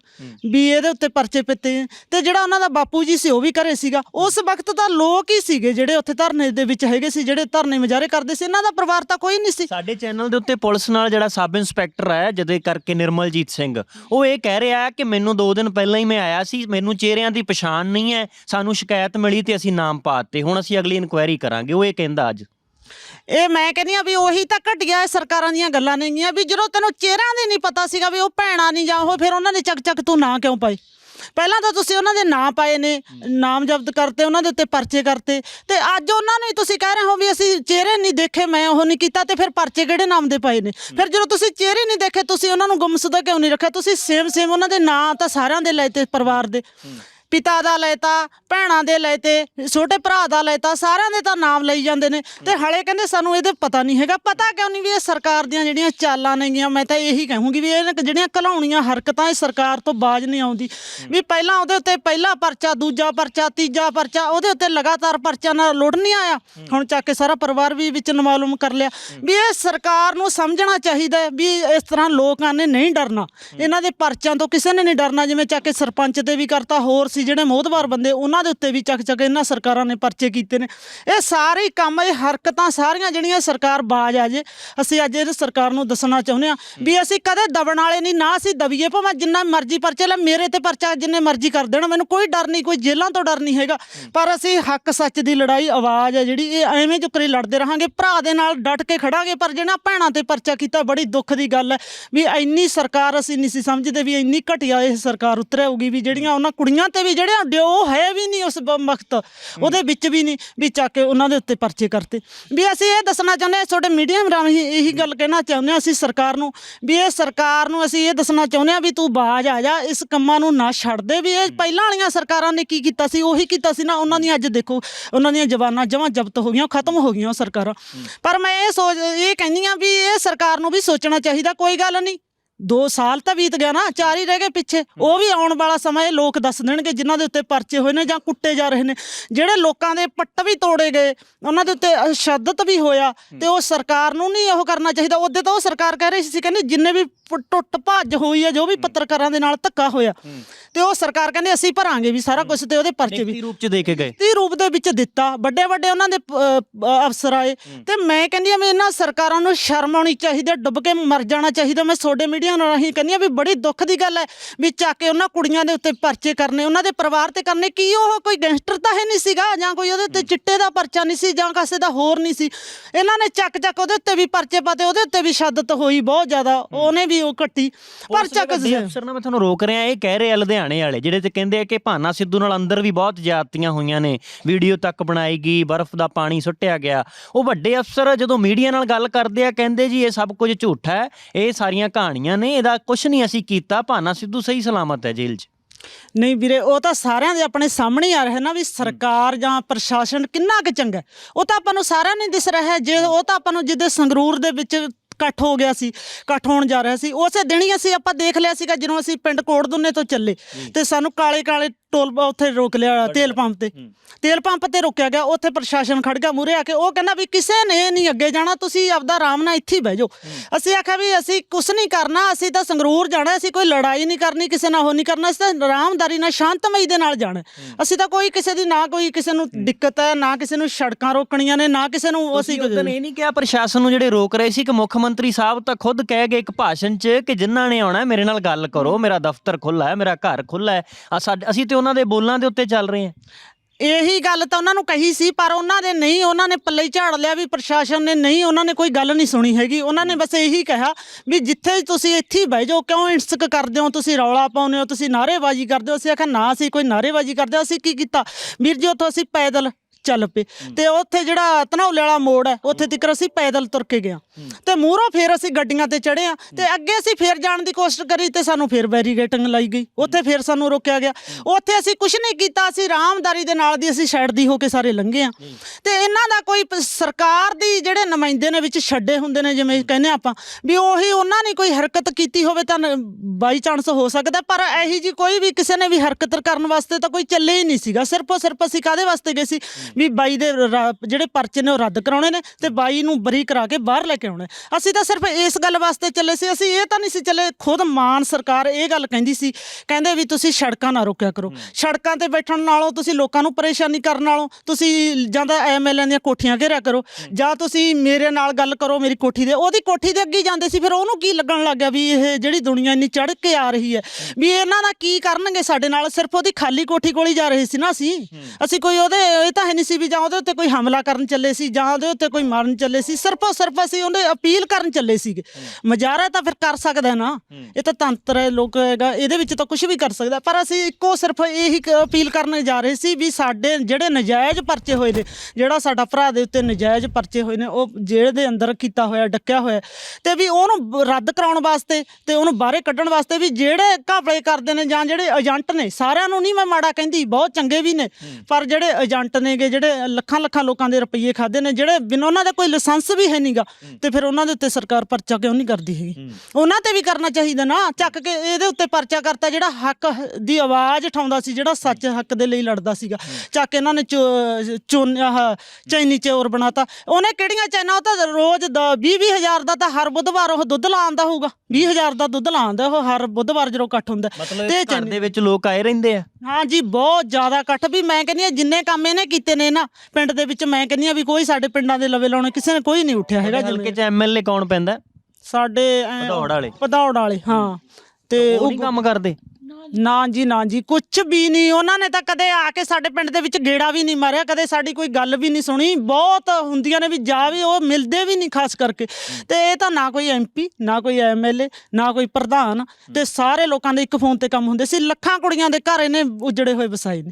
ਵੀ ਇਹਦੇ ਉੱਤੇ ਪਰਚੇ ਪਿੱਤੇ। ਤੇ ਜਿਹੜਾ ਉਹਨਾਂ ਦਾ ਬਾਪੂ ਜੀ ਸੀ ਉਹ ਵੀ ਘਰੇ ਸੀਗਾ। ਉਸ ਵਕਤ ਤਾਂ ਲੋਕ ਹੀ ਸੀਗੇ ਜਿਹੜੇ ਉੱਥੇ ਧਰਨੇ ਦੇ ਵਿੱਚ ਹੈਗੇ ਸੀ ਜਿਹੜੇ ਧਰਨੇ ਮੁਜ਼ਾਹਰੇ ਕਰਦੇ ਸੀ। ਇਹਨਾਂ ਦਾ ਪਰਿਵਾਰ ਤਾਂ ਕੋਈ ਨਹੀਂ ਸੀ। ਸਾਡੇ ਚੈਨਲ ਦੇ ਉੱਤੇ ਪੁਲਿਸ ਨਾਲ ਜਿਹੜਾ ਸਬ ਇੰਸਪੈਕਟਰ ਹੈ ਜਿਹਦੇ ਕਰਕੇ ਨਿਰਮਲਜੀਤ ਸਿੰਘ ਉਹ ਇਹ ਕਹਿ ਰਿਹਾ ਹੈ ਕਿ ਮੈਨੂੰ 2 ਦਿਨ ਪਹਿਲਾਂ ਹੀ ਮੈਂ ਆਇਆ ਸੀ ਮੈਨੂੰ ਚਿਹਰਿਆਂ ਦੀ ਪਛਾਣ ਨਹੀਂ ਹੈ ਸਾਨੂੰ ਸ਼ਿਕਾਇਤ ਮਿਲੀ ਤੇ ਅਸੀਂ ਨਾਮ ਪਾਤੇ ਹੁਣ ਅਸੀਂ ਅਗਲੀ ਇਨਕੁਆਇਰੀ ਕਰਾਂਗੇ ਉਹ ਇਹ ਕਹਿੰਦਾ ਅੱਜ। ਇਹ ਮੈਂ ਕਹਿੰਦੀ ਆ ਵੀ ਉਹੀ ਤਾਂ ਘਟੀਆ ਸਰਕਾਰਾਂ ਦੀਆਂ ਗੱਲਾਂ ਨੇਗੀਆਂ ਵੀ ਜਦੋਂ ਤੈਨੂੰ ਚਿਹਰਿਆਂ ਦੇ ਨਹੀਂ ਪਤਾ ਸੀਗਾ ਵੀ ਉਹ ਭੈਣਾ ਨਹੀਂ ਜਾਂ ਉਹ ਫਿਰ ਉਹਨਾਂ ਨੇ ਚੱਕ ਚੱਕ ਤੂੰ ਨਾਂ ਕਿਉਂ ਪਾਏ ਪਹਿਲਾਂ ਤਾਂ ਤੁਸੀਂ ਉਹਨਾਂ ਦੇ ਨਾਂ ਪਾਏ ਨੇ, ਨਾਮ ਜ਼ਬਤ ਕਰਤੇ, ਉਹਨਾਂ ਦੇ ਉੱਤੇ ਪਰਚੇ ਕਰਤੇ ਤੇ ਅੱਜ ਉਹਨਾਂ ਨੂੰ ਹੀ ਤੁਸੀਂ ਕਹਿ ਰਹੇ ਹੋ ਵੀ ਅਸੀਂ ਚਿਹਰੇ ਨਹੀਂ ਦੇਖੇ, ਮੈਂ ਉਹ ਨਹੀਂ ਕੀਤਾ ਤੇ ਫਿਰ ਪਰਚੇ ਕਿਹੜੇ ਨਾਮ ਦੇ ਪਾਏ ਨੇ? ਫਿਰ ਜਦੋਂ ਤੁਸੀਂ ਚਿਹਰੇ ਨਹੀਂ ਦੇਖੇ, ਤੁਸੀਂ ਉਹਨਾਂ ਨੂੰ ਗੁੰਮਸ਼ੁਦਾ ਕਿਉਂ ਨਹੀਂ ਰੱਖਿਆ? ਤੁਸੀਂ ਸੇਮ ਸੇਮ ਉਹਨਾਂ ਦੇ ਨਾਂ ਤਾਂ ਸਾਰਿਆਂ ਦੇ ਲਏ ਤੇ ਪਰਿਵਾਰ ਦੇ। ਪਿਤਾ ਦਾ ਲੈਤਾ ਭੈਣਾਂ ਦੇ ਲੈਤੇ ਛੋਟੇ ਭਰਾ ਦਾ ਲੈਤਾ ਸਾਰਿਆਂ ਦੇ ਤਾਂ ਨਾਮ ਲਈ ਜਾਂਦੇ ਨੇ। ਤੇ ਹਲੇ ਕਹਿੰਦੇ ਸਾਨੂੰ ਇਹਦੇ ਪਤਾ ਨਹੀਂ ਹੈਗਾ। ਪਤਾ ਕਿਉਂ ਨਹੀਂ ਵੀ ਇਹ ਸਰਕਾਰ ਦੀਆਂ ਜਿਹੜੀਆਂ ਚਾਲਾਂ ਨੇਗੀਆਂ ਮੈਂ ਤਾਂ ਇਹੀ ਕਹੂੰਗੀ ਵੀ ਇਹ ਜਿਹੜੀਆਂ ਘਲਾਉਣੀਆਂ ਹਰਕਤਾਂ ਇਹ ਸਰਕਾਰ ਤੋਂ ਬਾਜ ਨਹੀਂ ਆਉਂਦੀ। ਵੀ ਪਹਿਲਾਂ ਉਹਦੇ ਉੱਤੇ ਪਹਿਲਾ ਪਰਚਾ ਦੂਜਾ ਪਰਚਾ ਤੀਜਾ ਪਰਚਾ ਉਹਦੇ ਉੱਤੇ ਲਗਾਤਾਰ ਪਰਚਾ ਨਾਲ ਲੋੜ ਨਹੀਂ ਆਇਆ। ਹੁਣ ਚੱਕ ਕੇ ਸਾਰਾ ਪਰਿਵਾਰ ਵੀ ਵਿੱਚ ਨੂੰ ਮਾਲੂਮ ਕਰ ਲਿਆ। ਵੀ ਇਹ ਸਰਕਾਰ ਨੂੰ ਸਮਝਣਾ ਚਾਹੀਦਾ ਹੈ ਵੀ ਇਸ ਤਰ੍ਹਾਂ ਲੋਕਾਂ ਨੇ ਨਹੀਂ ਡਰਨਾ। ਇਹਨਾਂ ਦੇ ਪਰਚਿਆਂ ਤੋਂ ਕਿਸੇ ਨੇ ਨਹੀਂ ਡਰਨਾ ਜਿਵੇਂ ਚੱਕ ਕੇ ਸਰਪੰਚ ਤੇ ਵੀ ਕਰਤਾ ਹੋਰ ਸੀ ਜਿਹੜੇ ਮੋਹਤਵਾਰ ਬੰਦੇ ਉਹਨਾਂ ਦੇ ਉੱਤੇ ਵੀ ਚੱਕ ਚੱਕ ਇਹਨਾਂ ਸਰਕਾਰਾਂ ਨੇ ਪਰਚੇ ਕੀਤੇ ਨੇ। ਇਹ ਸਾਰੇ ਕੰਮ ਇਹ ਹਰਕਤਾਂ ਸਾਰੀਆਂ ਜਿਹੜੀਆਂ ਸਰਕਾਰ ਬਾਜ ਆ ਜੇ ਅਸੀਂ ਅੱਜ ਇਹ ਸਰਕਾਰ ਨੂੰ ਦੱਸਣਾ ਚਾਹੁੰਦੇ ਆ ਵੀ ਅਸੀਂ ਕਦੇ ਦਬਣ ਵਾਲੇ ਨਹੀਂ ਨਾ ਅਸੀਂ ਦਬੀਏ ਭਾਵੇਂ ਜਿੰਨਾ ਮਰਜ਼ੀ ਪਰਚੇ ਲੈ ਮੇਰੇ ਤੇ ਪਰਚਾ ਜਿੰਨੇ ਮਰਜ਼ੀ ਕਰ ਦੇਣ ਮੈਨੂੰ ਕੋਈ ਡਰ ਨਹੀਂ ਕੋਈ ਜੇਲ੍ਹਾਂ ਤੋਂ ਡਰ ਨਹੀਂ ਹੈਗਾ। ਪਰ ਅਸੀਂ ਹੱਕ ਸੱਚ ਦੀ ਲੜਾਈ ਆਵਾਜ਼ ਹੈ ਜਿਹੜੀ ਇਹ ਐਵੇਂ ਚੁੱਕਰੀ ਲੜਦੇ ਰਹਾਂਗੇ ਭਰਾ ਦੇ ਨਾਲ ਡਟ ਕੇ ਖੜਾਂਗੇ ਪਰ ਜਿਹੜਾ ਭੈਣਾਂ ਤੇ ਪਰਚਾ ਕੀਤਾ ਬੜੀ ਦੁੱਖ ਦੀ ਗੱਲ ਹੈ ਵੀ ਇੰਨੀ ਸਰਕਾਰ ਅਸੀਂ ਨਹੀਂ ਸੀ ਸਮਝਦੇ ਵੀ ਇੰਨੀ ਘਟੀਆ ਇਹ ਸਰਕਾਰ ਉਤਰਿਆਊਗੀ ਵੀ ਜਿਹੜੀਆਂ ਉਹਨਾਂ ਕੁੜੀਆਂ ਤੇ ਵੀ ਜਿਹੜਿਆਂ ਡਿਓ ਹੈ ਵੀ ਨਹੀਂ ਉਸ ਵਕਤ। ਉਹਦੇ ਵਿੱਚ ਵੀ ਨਹੀਂ, ਵੀ ਚੱਕ ਕੇ ਉਹਨਾਂ ਦੇ ਉੱਤੇ ਪਰਚੇ ਕਰਤੇ। ਵੀ ਅਸੀਂ ਇਹ ਦੱਸਣਾ ਚਾਹੁੰਦੇ ਹਾਂ, ਤੁਹਾਡੇ ਮੀਡੀਅਮ ਰਾਹੀਂ ਇਹੀ ਗੱਲ ਕਹਿਣਾ ਚਾਹੁੰਦੇ ਹਾਂ ਅਸੀਂ ਸਰਕਾਰ ਨੂੰ, ਵੀ ਇਹ ਸਰਕਾਰ ਨੂੰ ਅਸੀਂ ਇਹ ਦੱਸਣਾ ਚਾਹੁੰਦੇ ਹਾਂ ਵੀ ਤੂੰ ਬਾਜ ਆ ਜਾ, ਇਸ ਕੰਮਾਂ ਨੂੰ ਨਾ ਛੱਡ ਦੇ। ਵੀ ਇਹ ਪਹਿਲਾਂ ਵਾਲੀਆਂ ਸਰਕਾਰਾਂ ਨੇ ਕੀ ਕੀਤਾ ਸੀ, ਉਹੀ ਕੀਤਾ ਸੀ ਨਾ, ਉਹਨਾਂ ਦੀਆਂ ਅੱਜ ਦੇਖੋ, ਉਹਨਾਂ ਦੀਆਂ ਜਵਾਨਾਂ ਜਮਾਂ ਜ਼ਬਤ ਹੋ ਗਈਆਂ, ਖਤਮ ਹੋ ਗਈਆਂ ਉਹ ਸਰਕਾਰਾਂ। ਪਰ ਮੈਂ ਇਹ ਸੋਚ, ਇਹ ਕਹਿੰਦੀ ਆ ਵੀ ਇਹ ਸਰਕਾਰ ਨੂੰ ਵੀ ਸੋਚਣਾ ਚਾਹੀਦਾ, ਕੋਈ ਗੱਲ ਨਹੀਂ। 2 ਸਾਲ ਤਾਂ ਬੀਤ ਗਿਆ ਨਾ ਚਾਰ ਹੀ ਰਹਿ ਗਏ ਪਿੱਛੇ। ਉਹ ਵੀ ਆਉਣ ਵਾਲਾ ਸਮਾਂ ਇਹ ਲੋਕ ਦੱਸ ਦੇਣਗੇ ਜਿਨ੍ਹਾਂ ਦੇ ਉੱਤੇ ਪਰਚੇ ਹੋਏ ਨੇ ਜਾਂ ਕੁੱਟੇ ਜਾ ਰਹੇ ਨੇ। ਜਿਹੜੇ ਲੋਕਾਂ ਦੇ ਪੱਟ ਵੀ ਤੋੜੇ ਗਏ ਉਹਨਾਂ ਦੇ ਉੱਤੇ ਸ਼ਦਤ ਵੀ ਹੋਇਆ ਤੇ ਉਹ ਸਰਕਾਰ ਨੂੰ ਨਹੀਂ ਉਹ ਕਰਨਾ ਚਾਹੀਦਾ। ਉਹਦੇ ਤਾਂ ਉਹ ਸਰਕਾਰ ਕਹਿ ਰਹੀ ਸੀ ਕਹਿੰਦੀ ਜਿੰਨੇ ਵੀ ਟੁੱਟ ਭੱਜ ਹੋਈ ਹੈ ਜੋ ਵੀ ਪੱਤਰਕਾਰਾਂ ਦੇ ਨਾਲ ਧੱਕਾ ਹੋਇਆ ਤੇ ਉਹ ਸਰਕਾਰ ਕਹਿੰਦੇ ਅਸੀਂ ਭਰਾਂਗੇ ਵੀ ਸਾਰਾ ਕੁਝ ਤੇ ਉਹਦੇ ਪਰਚੇ ਵੀ ਰੂਪ ਚ ਦੇ ਕੇ ਗਏ। ਲਿਖਤੀ ਰੂਪ ਦੇ ਵਿੱਚ ਦਿੱਤਾ। ਵੱਡੇ ਵੱਡੇ ਉਹਨਾਂ ਦੇ ਅਫਸਰ ਆਏ ਤੇ ਮੈਂ ਕਹਿੰਦੀ ਆ ਵੀ ਇਹਨਾਂ ਸਰਕਾਰਾਂ ਨੂੰ ਸ਼ਰਮ ਆਉਣੀ ਚਾਹੀਦੀ ਹੈ ਡੁੱਬ ਕੇ ਮਰ ਜਾਣਾ ਚਾਹੀਦਾ। ਮੈਂ ਤੁਹਾਡੇ ਮੀਡੀਆ ਰਾਹੀਂ ਕਹਿੰਦੀ ਆ ਵੀ ਬੜੀ ਦੁੱਖ ਦੀ ਗੱਲ ਹੈ ਵੀ ਚੱਕ ਕੇ ਉਹਨਾਂ ਕੁੜੀਆਂ ਦੇ ਉੱਤੇ ਪਰਚੇ ਕਰਨੇ ਉਹਨਾਂ ਦੇ ਪਰਿਵਾਰ ਤੇ ਕਰਨੇ ਕੀ ਉਹ ਕੋਈ ਗੈਂਗਸਟਰ ਤਾਂ ਹੈ ਨਹੀਂ ਸੀਗਾ ਜਾਂ ਕੋਈ ਉਹਦੇ ਉੱਤੇ ਚਿੱਟੇ ਦਾ ਪਰਚਾ ਨਹੀਂ ਸੀ ਜਾਂ ਕਿਸੇ ਦਾ ਹੋਰ ਨਹੀਂ ਸੀ। ਇਹਨਾਂ ਨੇ ਚੱਕ ਚੱਕ ਉਹਦੇ ਉੱਤੇ ਵੀ ਪਰਚੇ ਪਾਤੇ ਉਹਦੇ ਉੱਤੇ ਵੀ ਸ਼ਹਾਦਤ ਹੋਈ ਬਹੁਤ ਜ਼ਿਆਦਾ ਉਹਨੇ ਵੀ ਉਹ ਕੱਟੀ। ਪਰਚਾ ਵੱਡੇ ਕਿਸ ਅਫਸਰ ਨਾਲ ਮੈਂ ਤੁਹਾਨੂੰ ਰੋਕ ਰਿਹਾ ਇਹ ਕਹਿ ਰਹੇ ਆ ਲੁਧਿਆਣੇ ਵਾਲੇ ਜਿਹੜੇ ਤੇ ਕਹਿੰਦੇ ਆ ਕਿ ਭਾਨਾ ਸਿੱਧੂ ਨਾਲ ਅੰਦਰ ਵੀ ਬਹੁਤ ਜ਼ਿਆਦਤੀਆਂ ਹੋਈਆਂ ਨੇ ਵੀਡੀਓ ਤੱਕ ਬਣਾਈ ਗਈ ਬਰਫ਼ ਦਾ ਪਾਣੀ ਸੁੱਟਿਆ ਗਿਆ। ਉਹ ਵੱਡੇ ਅਫਸਰ ਜਦੋਂ ਮੀਡੀਆ ਨਾਲ ਗੱਲ ਕਰਦੇ ਆ ਕਹਿੰਦੇ ਜੀ ਇਹ ਸਭ ਕੁਝ ਝੂਠਾ ਹੈ ਇਹ ਸਾਰੀਆਂ ਕਹਾਣੀਆਂ ਨੇ ਇਹਦਾ ਕੁਝ ਨਹੀਂ ਅਸੀਂ ਕੀਤਾ ਭਾਨਾ ਸਿੱਧੂ ਸਹੀ ਸਲਾਮਤ ਹੈ ਜੇਲ੍ਹ 'ਚ। ਨਹੀਂ ਵੀਰੇ ਉਹ ਤਾਂ ਸਾਰਿਆਂ ਦੇ ਆਪਣੇ ਸਾਹਮਣੇ ਆ ਰਿਹਾ ਨਾ ਵੀ ਸਰਕਾਰ ਜਾਂ ਪ੍ਰਸ਼ਾਸਨ ਕਿੰਨਾ ਕੁ ਚੰਗਾ। ਉਹ ਤਾਂ ਆਪਾਂ ਨੂੰ ਸਾਰਿਆਂ ਨੂੰ ਦਿਸ ਰਿਹਾ ਹੈ ਜੇ ਉਹ ਤਾਂ ਆਪਾਂ ਨੂੰ ਜਿੱਦੇ ਸੰਗਰੂਰ ਦੇ ਵਿੱਚ ਇਕੱਠ ਹੋ ਗਿਆ ਸੀ ਇਕੱਠ ਹੋਣ ਜਾ ਰਿਹਾ ਸੀ ਉਸੇ ਦਿਨ ਹੀ ਅਸੀਂ ਆਪਾਂ ਦੇਖ ਲਿਆ ਸੀਗਾ ਜਦੋਂ ਅਸੀਂ ਪਿੰਡ ਕੋਟਦੁੰਨੇ ਤੋਂ ਚੱਲੇ। ਤੇ ਸਾਨੂੰ ਕਾਲੇ ਕਾਲੇ ਟੋਲ ਉੱਥੇ ਰੋਕ ਲਿਆ ਤੇਲ ਪੰਪ ਤੇ। ਤੇਲ ਪੰਪ ਤੇ ਰੋਕਿਆ ਗਿਆ ਉੱਥੇ ਪ੍ਰਸ਼ਾਸਨ ਖੜ ਗਿਆ ਮੂਰੇ ਆ ਕੇ ਉਹ ਕਹਿੰਦਾ ਵੀ ਕਿਸੇ ਨੇ ਨਹੀਂ ਅੱਗੇ ਜਾਣਾ ਤੁਸੀਂ ਆਪਦਾ ਆਰਾਮ ਨਾਲ ਇੱਥੇ ਹੀ ਬਹਿ ਜਾਓ। ਅਸੀਂ ਆਖਿਆ ਵੀ ਅਸੀਂ ਕੁਛ ਨਹੀਂ ਕਰਨਾ ਅਸੀਂ ਤਾਂ ਸੰਗਰੂਰ ਜਾਣਾ ਅਸੀਂ ਕੋਈ ਲੜਾਈ ਨਹੀਂ ਕਰਨੀ ਕਿਸੇ ਨਾਲ ਉਹ ਨਹੀਂ ਕਰਨਾ ਅਸੀਂ ਤਾਂ ਆਰਾਮਦਾਰੀ ਨਾਲ ਸ਼ਾਂਤਮਈ ਦੇ ਨਾਲ ਜਾਣਾ। ਅਸੀਂ ਤਾਂ ਕੋਈ ਕਿਸੇ ਦੀ ਨਾ ਕੋਈ ਕਿਸੇ ਨੂੰ ਦਿੱਕਤ ਹੈ ਨਾ ਕਿਸੇ ਨੂੰ ਸੜਕਾਂ ਰੋਕਣੀਆਂ ਨੇ ਨਾ ਕਿਸੇ ਨੂੰ ਅਸੀਂ ਉਦੋਂ ਇਹ ਨਹੀਂ ਕਿਹਾ ਪ੍ਰਸ਼ਾਸਨ ਨੂੰ ਜਿਹੜੇ ਰੋਕ ਰਹੇ ਸੀ ਕਿ ਮੁੱਖ ਮੰਤਰੀ ਸਾਹਿਬ ਤਾਂ ਖੁਦ ਕਹਿ ਗਏ ਇੱਕ ਭਾਸ਼ਣ 'ਚ ਕਿ ਜਿਨ੍ਹਾਂ ਨੇ ਆਉਣਾ ਹੈ, ਮੇਰੇ ਨਾਲ ਗੱਲ ਕਰੋ ਮੇਰਾ ਦਫ਼ਤਰ ਖੁੱਲਾ ਹੈ ਮੇਰਾ ਘਰ ਖੁੱਲਾ ਹੈ। ਅਸੀਂ ਤੇ ਉਹਨਾਂ ਦੇ ਬੋਲਾਂ ਦੇ ਉੱਤੇ ਚੱਲ ਰਹੇ ਹਾਂ। ਇਹੀ ਗੱਲ ਤਾਂ ਉਹਨਾਂ ਨੂੰ ਕਹੀ ਸੀ, ਪਰ ਉਹਨਾਂ ਦੇ ਨਹੀਂ, ਉਹਨਾਂ ਨੇ ਪੱਲੇ ਹੀ ਝਾੜ ਲਿਆ ਵੀ ਪ੍ਰਸ਼ਾਸਨ ਨੇ ਨਹੀਂ, ਉਹਨਾਂ ਨੇ ਕੋਈ ਗੱਲ ਨਹੀਂ ਸੁਣੀ ਹੈਗੀ। ਉਹਨਾਂ ਨੇ ਬਸ ਇਹੀ ਕਿਹਾ ਵੀ ਜਿੱਥੇ ਤੁਸੀਂ ਇੱਥੇ ਹੀ ਬਹਿ ਜਾਓ, ਕਿਉਂ ਇੰਸਕ ਕਰਦੇ ਹੋ? ਤੁਸੀਂ ਰੌਲਾ ਪਾਉਂਦੇ ਹੋ, ਤੁਸੀਂ ਨਾਅਰੇਬਾਜ਼ੀ ਕਰਦੇ ਹੋ। ਅਸੀਂ ਆਖਿਆ, ਨਾ, ਅਸੀਂ ਕੋਈ ਨਾਅਰੇਬਾਜ਼ੀ ਕਰਦੇ ਅਸੀਂ ਕੀ ਕੀਤਾ? ਵੀਰ ਜੀ, ਉੱਥੋਂ ਅਸੀਂ ਪੈਦਲ ਚੱਲ ਪਏ। ਤੇ ਉੱਥੇ ਜਿਹੜਾ ਧਨੌਲੇ ਵਾਲਾ ਮੋੜ ਹੈ ਉੱਥੇ ਤੱਕ ਅਸੀਂ ਪੈਦਲ ਤੁਰ ਕੇ ਗਿਆ ਤੇ ਮੂਹਰੋਂ ਫੇਰ ਅਸੀਂ ਗੱਡੀਆਂ ਤੇ ਚੜ੍ਹੇ ਆ ਤੇ ਅੱਗੇ ਅਸੀਂ ਫੇਰ ਜਾਣ ਦੀ ਕੋਸ਼ਿਸ਼ ਕਰੀ ਤੇ ਸਾਨੂੰ ਫੇਰ ਬੈਰੀਗੇਟਿੰਗ ਲਾਈ ਗਈ। ਉੱਥੇ ਫੇਰ ਸਾਨੂੰ ਰੋਕਿਆ ਗਿਆ। ਉੱਥੇ ਅਸੀਂ ਕੁਝ ਨਹੀਂ ਕੀਤਾ ਅਸੀਂ ਆਰਾਮਦਾਰੀ ਦੇ ਨਾਲ ਦੀ ਅਸੀਂ ਸਾਈਡ ਦੀ ਹੋ ਕੇ ਸਾਰੇ ਲੰਘੇ ਆ ਤੇ ਇਹਨਾਂ ਦਾ ਕੋਈ ਸਰਕਾਰ ਦੀ ਜਿਹੜੇ ਨੁਮਾਇੰਦੇ ਨੇ ਵਿੱਚ ਛੱਡੇ ਹੁੰਦੇ ਨੇ ਜਿਵੇਂ ਕਹਿੰਦੇ ਆਪਾਂ ਵੀ ਉਹੀ ਉਹਨਾਂ ਨੇ ਕੋਈ ਹਰਕਤ ਕੀਤੀ ਹੋਵੇ ਤਾਂ ਬਾਈ ਚਾਂਸ ਹੋ ਸਕਦਾ। ਪਰ ਇਹੀ ਜੀ ਕੋਈ ਵੀ ਕਿਸੇ ਨੇ ਵੀ ਹਰਕਤ ਕਰਨ ਵਾਸਤੇ ਤਾਂ ਕੋਈ ਚੱਲੇ ਹੀ ਨਹੀਂ ਸੀਗਾ। ਸਿਰਫ ਸਿਰਫ ਅਸੀਂ ਕਾਦੇ ਵਾਸਤੇ ਗਏ ਸੀ? ਵੀ ਬਾਈ ਦੇ ਰ- ਜਿਹੜੇ ਪਰਚੇ ਨੇ ਉਹ ਰੱਦ ਕਰਾਉਣੇ ਨੇ ਤੇ ਬਾਈ ਨੂੰ ਬਰੀ ਕਰਾ ਕੇ ਬਾਹਰ ਲੈ ਕੇ ਆਉਣਾ। ਹੈ। ਅਸੀਂ ਤਾਂ ਸਿਰਫ ਇਸ ਗੱਲ ਵਾਸਤੇ ਚੱਲੇ ਸੀ ਅਸੀਂ ਇਹ ਤਾਂ ਨਹੀਂ ਸੀ ਚੱਲੇ ਖੁਦ ਮਾਨ ਸਰਕਾਰ ਇਹ ਗੱਲ ਕਹਿੰਦੀ ਸੀ ਕਹਿੰਦੇ ਵੀ ਤੁਸੀਂ ਸੜਕਾਂ ਨਾ ਰੋਕਿਆ ਕਰੋ। ਸੜਕਾਂ ਤੇ ਬੈਠਣ ਨਾਲੋਂ ਤੁਸੀਂ ਲੋਕਾਂ ਨੂੰ ਪਰੇਸ਼ਾਨੀ ਕਰਨ ਨਾਲੋਂ ਤੁਸੀਂ ਜਾਂ ਤਾਂ ਐਮਐਲਏ ਦੀਆਂ ਕੋਠੀਆਂ ਘੇਰਿਆ ਕਰੋ ਜਾਂ ਤੁਸੀਂ ਮੇਰੇ ਨਾਲ ਗੱਲ ਕਰੋ ਮੇਰੀ ਕੋਠੀ ਦੇ ਉਹਦੀ ਕੋਠੀ ਦੇ ਅੱਗੇ ਹੀ ਜਾਂਦੇ ਸੀ ਫਿਰ ਉਹਨੂੰ ਕੀ ਲੱਗਣ ਲੱਗ ਗਿਆ ਵੀ ਇਹ ਜਿਹੜੀ ਦੁਨੀਆ ਇੰਨੀ ਚੜ੍ਹ ਕੇ ਆ ਰਹੀ ਹੈ? ਵੀ ਇਹਨਾਂ ਦਾ ਕੀ ਕਰਨਗੇ ਸਾਡੇ ਨਾਲ? ਸਿਰਫ ਉਹਦੀ ਖਾਲੀ ਕੋਠੀ ਕੋਲ ਹੀ ਜਾ ਰਹੇ ਸੀ ਨਾ ਅਸੀਂ। ਅਸੀਂ ਕੋਈ ਉਹਦੇ ਇਹ ਤਾਂ ਹੈ ਨਹੀਂ ਸੀ ਵੀ ਜਾਂ ਉਹਦੇ ਉੱਤੇ ਕੋਈ ਹਮਲਾ ਕਰਨ ਚੱਲੇ ਸੀ ਜਾਂ ਉਹਦੇ ਉੱਤੇ ਕੋਈ ਮਾਰਨ ਚੱਲੇ ਸੀ ਸਿਰਫ ਸਿਰਫ ਅਸੀਂ ਉਹਦੇ ਅਪੀਲ ਕਰਨ ਚੱਲੇ ਸੀਗੇ। ਮਜ਼ਾਰਾ ਤਾਂ ਫਿਰ ਕਰ ਸਕਦਾ ਨਾ। ਇਹ ਤਾਂ ਤੰਤਰ ਹੈ ਲੋਕ ਹੈਗਾ ਇਹਦੇ ਵਿੱਚ ਤਾਂ ਕੁਝ ਵੀ ਕਰ ਸਕਦਾ। ਪਰ ਅਸੀਂ ਇੱਕੋ ਸਿਰਫ ਇਹੀ ਅਪੀਲ ਕਰਨ ਜਾ ਰਹੇ ਸੀ ਵੀ ਸਾਡੇ ਜਿਹੜੇ ਨਜਾਇਜ਼ ਪਰਚੇ ਹੋਏ ਨੇ ਜਿਹੜਾ ਸਾਡਾ ਭਰਾ ਦੇ ਉੱਤੇ ਨਜਾਇਜ਼ ਪਰਚੇ ਹੋਏ ਨੇ ਉਹ ਜੇਲ੍ਹ ਦੇ ਅੰਦਰ ਕੀਤਾ ਹੋਇਆ ਡੱਕਿਆ ਹੋਇਆ ਤੇ ਵੀ ਉਹਨੂੰ ਰੱਦ ਕਰਾਉਣ ਵਾਸਤੇ ਤੇ ਉਹਨੂੰ ਬਾਹਰੇ ਕੱਢਣ ਵਾਸਤੇ ਵੀ ਜਿਹੜੇ ਘਪਲੇ ਕਰਦੇ ਨੇ ਜਾਂ ਜਿਹੜੇ ਏਜੰਟ ਨੇ ਸਾਰਿਆਂ ਨੂੰ ਨਹੀਂ ਮੈਂ ਮਾੜਾ ਕਹਿੰਦੀ ਬਹੁਤ ਚੰਗੇ ਵੀ ਨੇ। ਪਰ ਜਿਹੜੇ ਏਜੰਟ ਨੇਗੇ ਜਿਹੜੇ ਲੱਖਾਂ ਲੱਖਾਂ ਲੋਕਾਂ ਦੇ ਰੁਪਈਏ ਖਾਦੇ ਨੇ ਜਿਹੜੇ ਬਿਨਾਂ ਉਹਨਾਂ ਦਾ ਕੋਈ ਲਾਇਸੈਂਸ ਵੀ ਹੈ ਨਹੀਂਗਾ ਤੇ ਫਿਰ ਉਹਨਾਂ ਦੇ ਉੱਤੇ ਸਰਕਾਰ ਪਰਚਾ ਕਿਉਂ ਨਹੀਂ ਕਰਦੀ ਹੈਗੀ? ਉਹਨਾਂ ਤੇ ਵੀ ਕਰਨਾ ਚਾਹੀਦਾ ਨਾ ਚੱਕ ਕੇ ਇਹਦੇ ਉੱਤੇ ਪਰਚਾ ਕਰਤਾ ਜਿਹੜਾ ਹੱਕ ਦੀ ਆਵਾਜ਼ ਉਠਾਉਂਦਾ ਸੀ ਜਿਹੜਾ ਸੱਚ ਹੱਕ ਦੇ ਲਈ ਲੜਦਾ ਸੀਗਾ। ਚੱਕ ਇਹਨਾਂ ਨੇ ਚੋਨ ਆਹ ਚੈਨੀ ਚੋਰ ਬਣਾਤਾ। ਉਹਨੇ ਕਿਹੜੀਆਂ ਚੈਨਾ ਉਹ ਤਾਂ ਰੋਜ਼ 20 ਹਜ਼ਾਰ ਦਾ ਤਾਂ ਹਰ ਬੁੱਧਵਾਰ ਉਹ ਦੁੱਧ ਲਾਉਂਦਾ ਹੋਊਗਾ। 20 ਹਜ਼ਾਰ ਦਾ ਦੁੱਧ ਲਾਉਂਦਾ ਉਹ ਹਰ ਬੁੱਧਵਾਰ ਜਦੋਂ ਇਕੱਠ ਹੁੰਦਾ। ਤੇ ਘਰ ਚੈਨੀ- ਦੇ ਵਿੱਚ ਲੋਕ ਆਏ ਰਹਿੰਦੇ ਆ। ਹਾਂ ਜੀ ਬਹੁਤ ਜ਼ਿਆਦਾ ਇਕੱਠ। ਵੀ ਮੈਂ ਕਹਿੰਦੀ ਜਿੰਨੇ ਕੰਮ ਇਹਨੇ ਕੀਤੇ ਨੇ ਨਾ ਪਿੰਡ ਦੇ ਵਿੱਚ ਮੈਂ ਕਹਿੰਦੀ ਹਾਂ ਵੀ ਕੋਈ ਸਾਡੇ ਪਿੰਡਾਂ ਦੇ ਲਵੇ ਲਾਉਣੇ ਕਿਸੇ ਨੇ ਕੋਈ ਨਹੀਂ ਉੱਠਿਆ ਹੈਗਾ ਹਲਕੇ 'ਚ ਐਮਐਲਏ ਕੌਣ ਪੈਂਦਾ? ਸਾਡੇ ਭਦੌੜ ਵਾਲੇ। ਭਦੌੜ ਵਾਲੇ ਹਾਂ। ਤੇ ਉਹ ਨਹੀਂ ਕੰਮ ਕਰਦੇ? ਨਾ ਜੀ ਨਾ ਜੀ ਕੁਝ ਵੀ ਨਹੀਂ। ਉਹਨਾਂ ਨੇ ਤਾਂ ਕਦੇ ਆ ਕੇ ਸਾਡੇ ਪਿੰਡ ਦੇ ਵਿੱਚ ਗੇੜਾ ਵੀ ਨਹੀਂ ਮਾਰਿਆ ਕਦੇ ਸਾਡੀ ਕੋਈ ਗੱਲ ਵੀ ਨਹੀਂ ਸੁਣੀ। ਬਹੁਤ ਹੁੰਦੀਆਂ ਨੇ ਵੀ ਜਾ ਵੀ ਉਹ ਮਿਲਦੇ ਵੀ ਨਹੀਂ ਖਾਸ ਕਰਕੇ। ਤੇ ਇਹ ਤਾਂ ਨਾ ਕੋਈ ਐਮਪੀ ਨਾ ਕੋਈ ਐਮਐਲਏ ਨਾ ਕੋਈ ਪ੍ਰਧਾਨ। ਤੇ ਸਾਰੇ ਲੋਕਾਂ ਦੇ ਇੱਕ ਫੋਨ ਤੇ ਕੰਮ ਹੁੰਦੇ ਸੀ। ਲੱਖਾਂ ਕੁੜੀਆਂ ਦੇ ਘਰ ਇਹਨੇ ਉਜੜੇ ਹੋਏ ਵਸਾਏ ਨੇ।